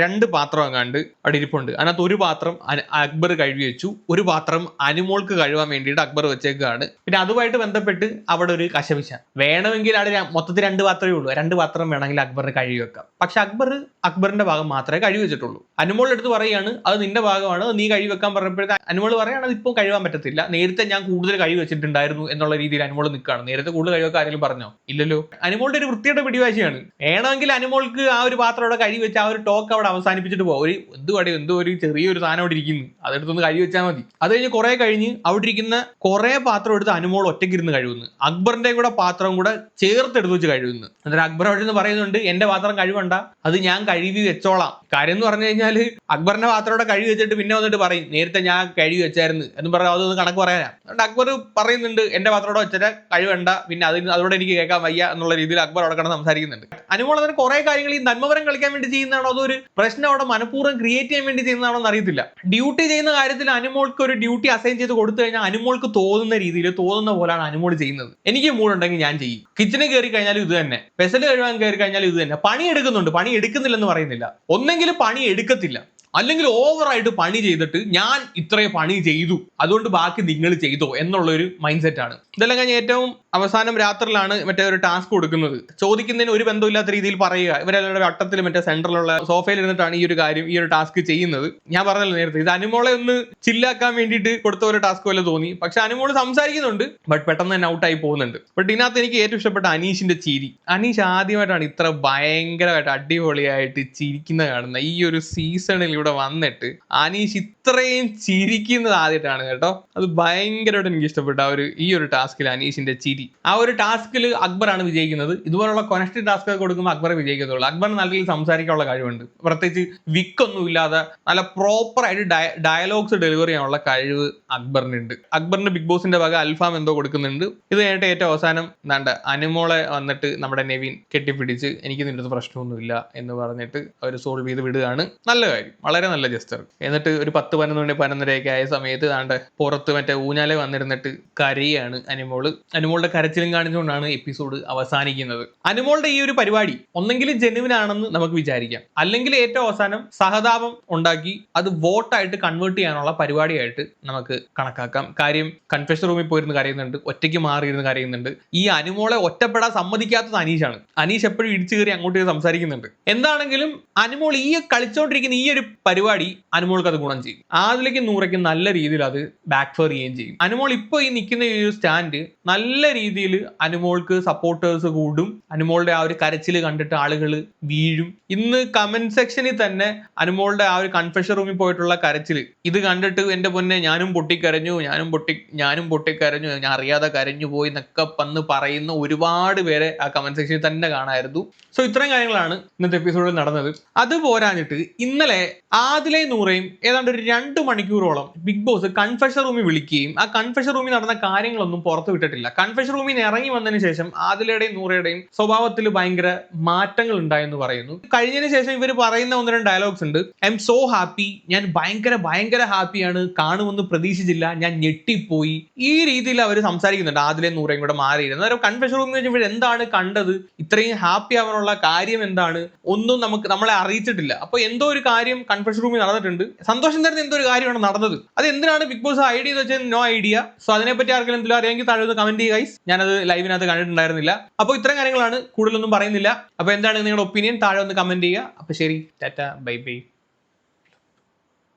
രണ്ട് പാത്രം അങ്ങാണ്ട് അവിടെ ഇരിപ്പുണ്ട്. അതിനകത്ത് ഒരു പാത്രം അക്ബർ കഴുകി വെച്ചു. ഒരു പാത്രം അനുമോൾക്ക് കഴുകാൻ വേണ്ടിയിട്ട് അക്ബർ വെച്ചേക്കാണ്. പിന്നെ അതുമായിട്ട് ബന്ധപ്പെട്ട് അവിടെ ഒരു കശപിശ. വേണമെങ്കിൽ അവിടെ മൊത്തത്തിൽ രണ്ട് പാത്രമേ ഉള്ളൂ. രണ്ട് പാത്രം വേണമെങ്കിൽ അക്ബറിന് കഴുകി വെക്കാം. പക്ഷെ അക്ബർ അക്ബറിന്റെ ഭാഗം മാത്രമേ കഴിവ് വെച്ചിട്ടുള്ളൂ. അനുമോൾ എടുത്ത് പറയുകയാണ് അത് നിന്റെ ഭാഗമാണ് നീ കഴിവ് വെക്കാൻ പറഞ്ഞപ്പോഴത്തെ അനുമോൾ പറയാണ് അത് ഇപ്പോൾ കഴിവാൻ പറ്റത്തില്ല. നേരത്തെ ഞാൻ കൂടുതൽ കഴിവ് വെച്ചിട്ടുണ്ടായിരുന്നു എന്നുള്ള രീതിയിൽ അനുമോൾ നിൽക്കുകയാണ്. നേരത്തെ കൂടുതൽ കഴിവൊക്കെ ആരെങ്കിലും പറഞ്ഞോ? ഇല്ലല്ലോ. അനുമോളുടെ ഒരു വൃത്തിയുടെ പിടിവാശിയാണ്. വേണമെങ്കിൽ അനുമോൾക്ക് ആ ഒരു പാത്രം അവിടെ കഴിവ് വെച്ച് ആ ഒരു ടോക്ക് അവിടെ അവസാനിപ്പിച്ചിട്ട് പോകാം ഒരു എന്ത് കടി എന്തോ ഒരു ചെറിയൊരു സാധനം അവിടെ ഇരിക്കുന്നു. അതെടുത്തൊന്ന് കഴിവ് വെച്ചാൽ മതി. അത് കഴിഞ്ഞ് കുറെ കഴിഞ്ഞ് അവിടെ ഇരിക്കുന്ന കുറെ പാത്രം എടുത്ത് അനുമോൾ ഒറ്റയ്ക്ക് കഴിവുന്നു അക്ബറിന്റെ കൂടെ പാത്രം കൂടെ ചേർത്തെടുത്ത് വെച്ച് കഴിവുന്നു എന്നിട്ട് അക്ബർ അവിടെ നിന്ന് പറയുന്നുണ്ട് എന്റെ പാത്രം കഴിവണ്ട. അത് ഞാൻ കഴുകി വെച്ചോളാം. കാര്യം എന്ന് പറഞ്ഞു കഴിഞ്ഞാൽ അക്ബറിന്റെ പാത്രോടെ കഴുകി വെച്ചിട്ട് പിന്നെ വന്നിട്ട് പറയും നേരത്തെ ഞാൻ കഴുകി വെച്ചായിരുന്നു. എന്ന് പറഞ്ഞാൽ അതൊന്ന് കണക്ക് പറയാനാ. അതുകൊണ്ട് അക്ബർ പറയുന്നുണ്ട് എന്റെ പാത്രോടെ വെച്ചിട്ട് കഴിവേണ്ട പിന്നെ അതിന് അതോടെ എനിക്ക് കേൾക്കാൻ വയ്യ എന്നുള്ള രീതിയിൽ അക്ബർ അവിടെ കിടന്ന് സംസാരിക്കുന്നുണ്ട്. അനുമോൾ അതിന് കുറെ കാര്യങ്ങൾ ഈ നന്മപരം കളിക്കാൻ വേണ്ടി ചെയ്യുന്നതാണോ അതോ ഒരു പ്രശ്നം അവിടെ മനഃപൂർവം ക്രിയേറ്റ് ചെയ്യാൻ വേണ്ടി ചെയ്യുന്നതാണോ എന്ന് അറിയത്തില്ല. ഡ്യൂട്ടി ചെയ്യുന്ന കാര്യത്തിൽ അനുമോൾക്ക് ഒരു ഡ്യൂട്ടി അസൈൻ ചെയ്ത് കൊടുത്തു കഴിഞ്ഞാൽ അനുമോൾക്ക് തോന്നുന്ന രീതിയിൽ തോന്നുന്ന പോലാണ് അനുമോൾ ചെയ്യുന്നത്. എനിക്ക് മൂടുണ്ടെങ്കിൽ ഞാൻ ചെയ്യും. കിച്ചണിൽ കയറി കഴിഞ്ഞാലും ഇത് തന്നെ. പെസൽ കഴിവാൻ കയറി കഴിഞ്ഞാലും ഇത് തന്നെ. പണി എടുക്കുന്നുണ്ട് പണി എടുക്കുന്നില്ലെന്ന് പറയുന്നില്ല. ഒന്നെങ്കിൽ പണി എടുക്കത്തില്ല. അല്ലെങ്കിൽ ഓവറായിട്ട് പണി ചെയ്തിട്ട് ഞാൻ ഇത്രയും പണി ചെയ്തു. അതുകൊണ്ട് ബാക്കി നിങ്ങൾ ചെയ്തോ എന്നുള്ള ഒരു മൈൻഡ് ആണ്. ഇതെല്ലാം കഴിഞ്ഞ് ഏറ്റവും അവസാനം രാത്രിയിലാണ് മറ്റേ ഒരു ടാസ്ക് കൊടുക്കുന്നത്. ചോദിക്കുന്നതിന് ഒരു ബന്ധമില്ലാത്ത രീതിയിൽ പറയുക. ഇവരെല്ലാം വട്ടത്തിൽ മറ്റേ സെന്ററിലുള്ള സോഫയിൽ ഇരുന്നിട്ടാണ് ഈ ഒരു കാര്യം ഈ ഒരു ടാസ്ക് ചെയ്യുന്നത്. ഞാൻ പറഞ്ഞല്ലോ നേരത്തെ ഇത് അനുമോളെ ഒന്ന് ചില്ലാക്കാൻ വേണ്ടിയിട്ട് കൊടുത്ത ഒരു ടാസ്ക് പോലെ തോന്നി. പക്ഷെ അനുമോൾ സംസാരിക്കുന്നുണ്ട് ബട്ട് പെട്ടെന്ന് തന്നെ ഔട്ടായി പോകുന്നുണ്ട്. ബട്ട് ഇതിനകത്ത് എനിക്ക് ഏറ്റവും ഇഷ്ടപ്പെട്ട അനീഷിന്റെ ചിരി. അനീഷ് ആദ്യമായിട്ടാണ് ഇത്ര ഭയങ്കരമായിട്ട് അടിപൊളിയായിട്ട് ചിരിക്കുന്ന കാണുന്ന ഈ ഒരു സീസണിൽ ഇവിടെ വന്നിട്ട് അനീഷ് ഇത്രയും ചിരിക്കുന്നത് ആദ്യമായിട്ടാണ് കേട്ടോ. അത് ഭയങ്കരമായിട്ട് എനിക്ക് ഇഷ്ടപ്പെട്ട ആ ഒരു ഈ ഒരു ടാസ്കിൽ അനീഷിന്റെ ചിരി. ആ ഒരു ടാസ്കിൽ അക്ബറാണ് വിജയിക്കുന്നത്. ഇതുപോലുള്ള കൊനസ്റ്റ് ടാസ്ക് കൊടുക്കുമ്പോൾ അക്ബർ വിജയിക്കത്തുള്ളൂ. അക്ബർ നല്ല രീതിയിൽ സംസാരിക്കാനുള്ള കഴിവുണ്ട്. പ്രത്യേകിച്ച് വിക്കൊന്നും ഇല്ലാതെ നല്ല പ്രോപ്പർ ആയിട്ട് ഡയലോഗ്സ് ഡെലിവറി ചെയ്യാനുള്ള കഴിവ് അക്ബറിനുണ്ട്. അക്ബറിന് ബിഗ് ബോസിന്റെ വക അൽഫാം എന്തോ കൊടുക്കുന്നുണ്ട്. ഇത് കഴിഞ്ഞിട്ട് ഏറ്റവും അവസാനം എന്താണ്ട് അനുമോളെ വന്നിട്ട് നമ്മുടെ നെവിൻ കെട്ടിപ്പിടിച്ച് എനിക്ക് നിന്റെ അടുത്ത് പ്രശ്നമൊന്നുമില്ല എന്ന് പറഞ്ഞിട്ട് അവർ സോൾവ് ചെയ്ത് വിടുകയാണ്. നല്ല കാര്യം. വളരെ നല്ല ജസ്റ്റർ എന്നിട്ട് ഒരു പത്ത് പതിനൊന്ന് മണി പതിനൊന്നരയൊക്കെ ആയ സമയത്ത് ആണ്ട് പുറത്ത് മറ്റേ ഊഞ്ഞാലെ വന്നിരുന്നിട്ട് കരയാണ് അനുമോൾ. അനുമോളുടെ കരച്ചിലും കാണിച്ചുകൊണ്ടാണ് എപ്പിസോഡ് അവസാനിക്കുന്നത്. അനുമോളുടെ ഈ ഒരു പരിപാടി ഒന്നെങ്കിൽ ജെനുവിൻ ആണെന്ന് നമുക്ക് വിചാരിക്കാം. അല്ലെങ്കിൽ ഏറ്റവും അവസാനം സഹതാപം ഉണ്ടാക്കി അത് വോട്ടായിട്ട് കൺവേർട്ട് ചെയ്യാനുള്ള പരിപാടിയായിട്ട് നമുക്ക് കണക്കാക്കാം. കാര്യം കൺഫെഷൻ റൂമിൽ പോയിരുന്ന് കരയുന്നുണ്ട് ഒറ്റയ്ക്ക് മാറിയിരുന്ന് കരയുന്നുണ്ട്. ഈ അനുമോളെ ഒറ്റപ്പെടാൻ സമ്മതിക്കാത്തത് അനീഷാണ്. അനീഷ് എപ്പോഴും ഇടിച്ചു കയറി അങ്ങോട്ട് സംസാരിക്കുന്നുണ്ട്. എന്താണെങ്കിലും അനുമോൾ ഈ കളിച്ചോണ്ടിരിക്കുന്ന ഈ ഒരു പരിപാടി അനുമോൾക്ക് അത് ഗുണം ചെയ്യും. ആദിലേക്ക് നൂറയ്ക്ക് നല്ല രീതിയിൽ അത് ബാക്ക് ഫെയർ ചെയ്യുകയും ചെയ്യും. അനുമോൾ ഇപ്പോൾ ഈ നിൽക്കുന്ന ഈ ഒരു സ്റ്റാൻഡ് നല്ല രീതിയിൽ അനുമോൾക്ക് സപ്പോർട്ടേഴ്സ് കൂടും. അനുമോളുടെ ആ ഒരു കരച്ചിൽ കണ്ടിട്ട് ആളുകൾ വീഴും. ഇന്ന് കമന്റ് സെക്ഷനിൽ തന്നെ അനുമോളുടെ ആ ഒരു കൺഫെഷൻ റൂമിൽ പോയിട്ടുള്ള കരച്ചിൽ. ഇത് കണ്ടിട്ട് എന്റെ പൊന്നെ ഞാനും പൊട്ടിക്കരഞ്ഞു ഞാനും പൊട്ടി ഞാനും പൊട്ടിക്കരഞ്ഞു ഞാൻ അറിയാതെ കരഞ്ഞു പോയി എന്നൊക്കെ വന്ന് പറയുന്ന ഒരുപാട് പേരെ ആ കമന്റ് സെക്ഷനിൽ തന്നെ കാണായിരുന്നു. സോ ഇത്രയും കാര്യങ്ങളാണ് ഇന്നത്തെ എപ്പിസോഡിൽ നടന്നത്. അത് പോരാഞ്ഞിട്ട് ഇന്നലെ ആദിലെ നൂറയും ഏതാണ്ട് ഒരു രണ്ട് മണിക്കൂറോളം ബിഗ് ബോസ് കൺഫെഷൻ റൂമിൽ വിളിക്കുകയും ആ കൺഫെഷൻ റൂമിൽ നടന്ന കാര്യങ്ങളൊന്നും പുറത്തു വിട്ടിട്ടില്ല. കൺഫെഷൻ റൂമിൽ നിന്ന് ഇറങ്ങി വന്നതിന് ശേഷം ആദിലയുടെയും നൂറയുടെയും സ്വഭാവത്തിൽ ഭയങ്കര മാറ്റങ്ങൾ ഉണ്ടായെന്ന് പറയുന്നു. കഴിഞ്ഞതിന് ശേഷം ഇവർ പറയുന്ന ഒന്ന് രണ്ട് ഡയലോഗ്സ് ഉണ്ട്. ഐ എം സോ ഹാപ്പി ഞാൻ ഭയങ്കര ഭയങ്കര ഹാപ്പിയാണ് കാണുമെന്ന് പ്രതീക്ഷിച്ചില്ല. ഞാൻ ഞെട്ടിപ്പോയി. ഈ രീതിയിൽ അവർ സംസാരിക്കുന്നുണ്ട്. ആദിലയും നൂറയും കൂടെ മാറിയിരുന്നു അന്നേരം കൺഫെഷൻ റൂമിൽ ഇവർ എന്താണ് കണ്ടത്? ഇത്രയും ഹാപ്പി ആവാനുള്ള കാര്യം എന്താണ്? ഒന്നും നമുക്ക് നമ്മളെ അറിയിച്ചിട്ടില്ല. അപ്പൊ എന്തോ ഒരു കാര്യം കൺഫെഷൻ റൂമിൽ നടന്നിട്ടുണ്ട്. സന്തോഷം തരുന്ന എന്തോ ഒരു കാര്യമാണ് നടന്നത്. അത് എന്തിനാണ് ബിഗ് ബോസ് ഐഡിയ എന്ന് വെച്ചാൽ നോ ഐഡിയ സോ അതിനെപ്പറ്റി ആർക്കെങ്കിലും എന്തെങ്കിലും അറിയാമെങ്കിൽ താഴെ കമന്റ് ചെയ്യുക ഞാനത് ലൈവിനകത്ത് കണ്ടിട്ടുണ്ടായിരുന്നില്ല. അപ്പോൾ ഇത്തരം കാര്യങ്ങളാണ്. കൂടുതലൊന്നും പറയുന്നില്ല. അപ്പോൾ എന്താണ് നിങ്ങളുടെ ഒപ്പീനിയൻ താഴെ ഒന്ന് കമന്റ് ചെയ്യുക. അപ്പോൾ ശരി. ടാറ്റ. Bye bye.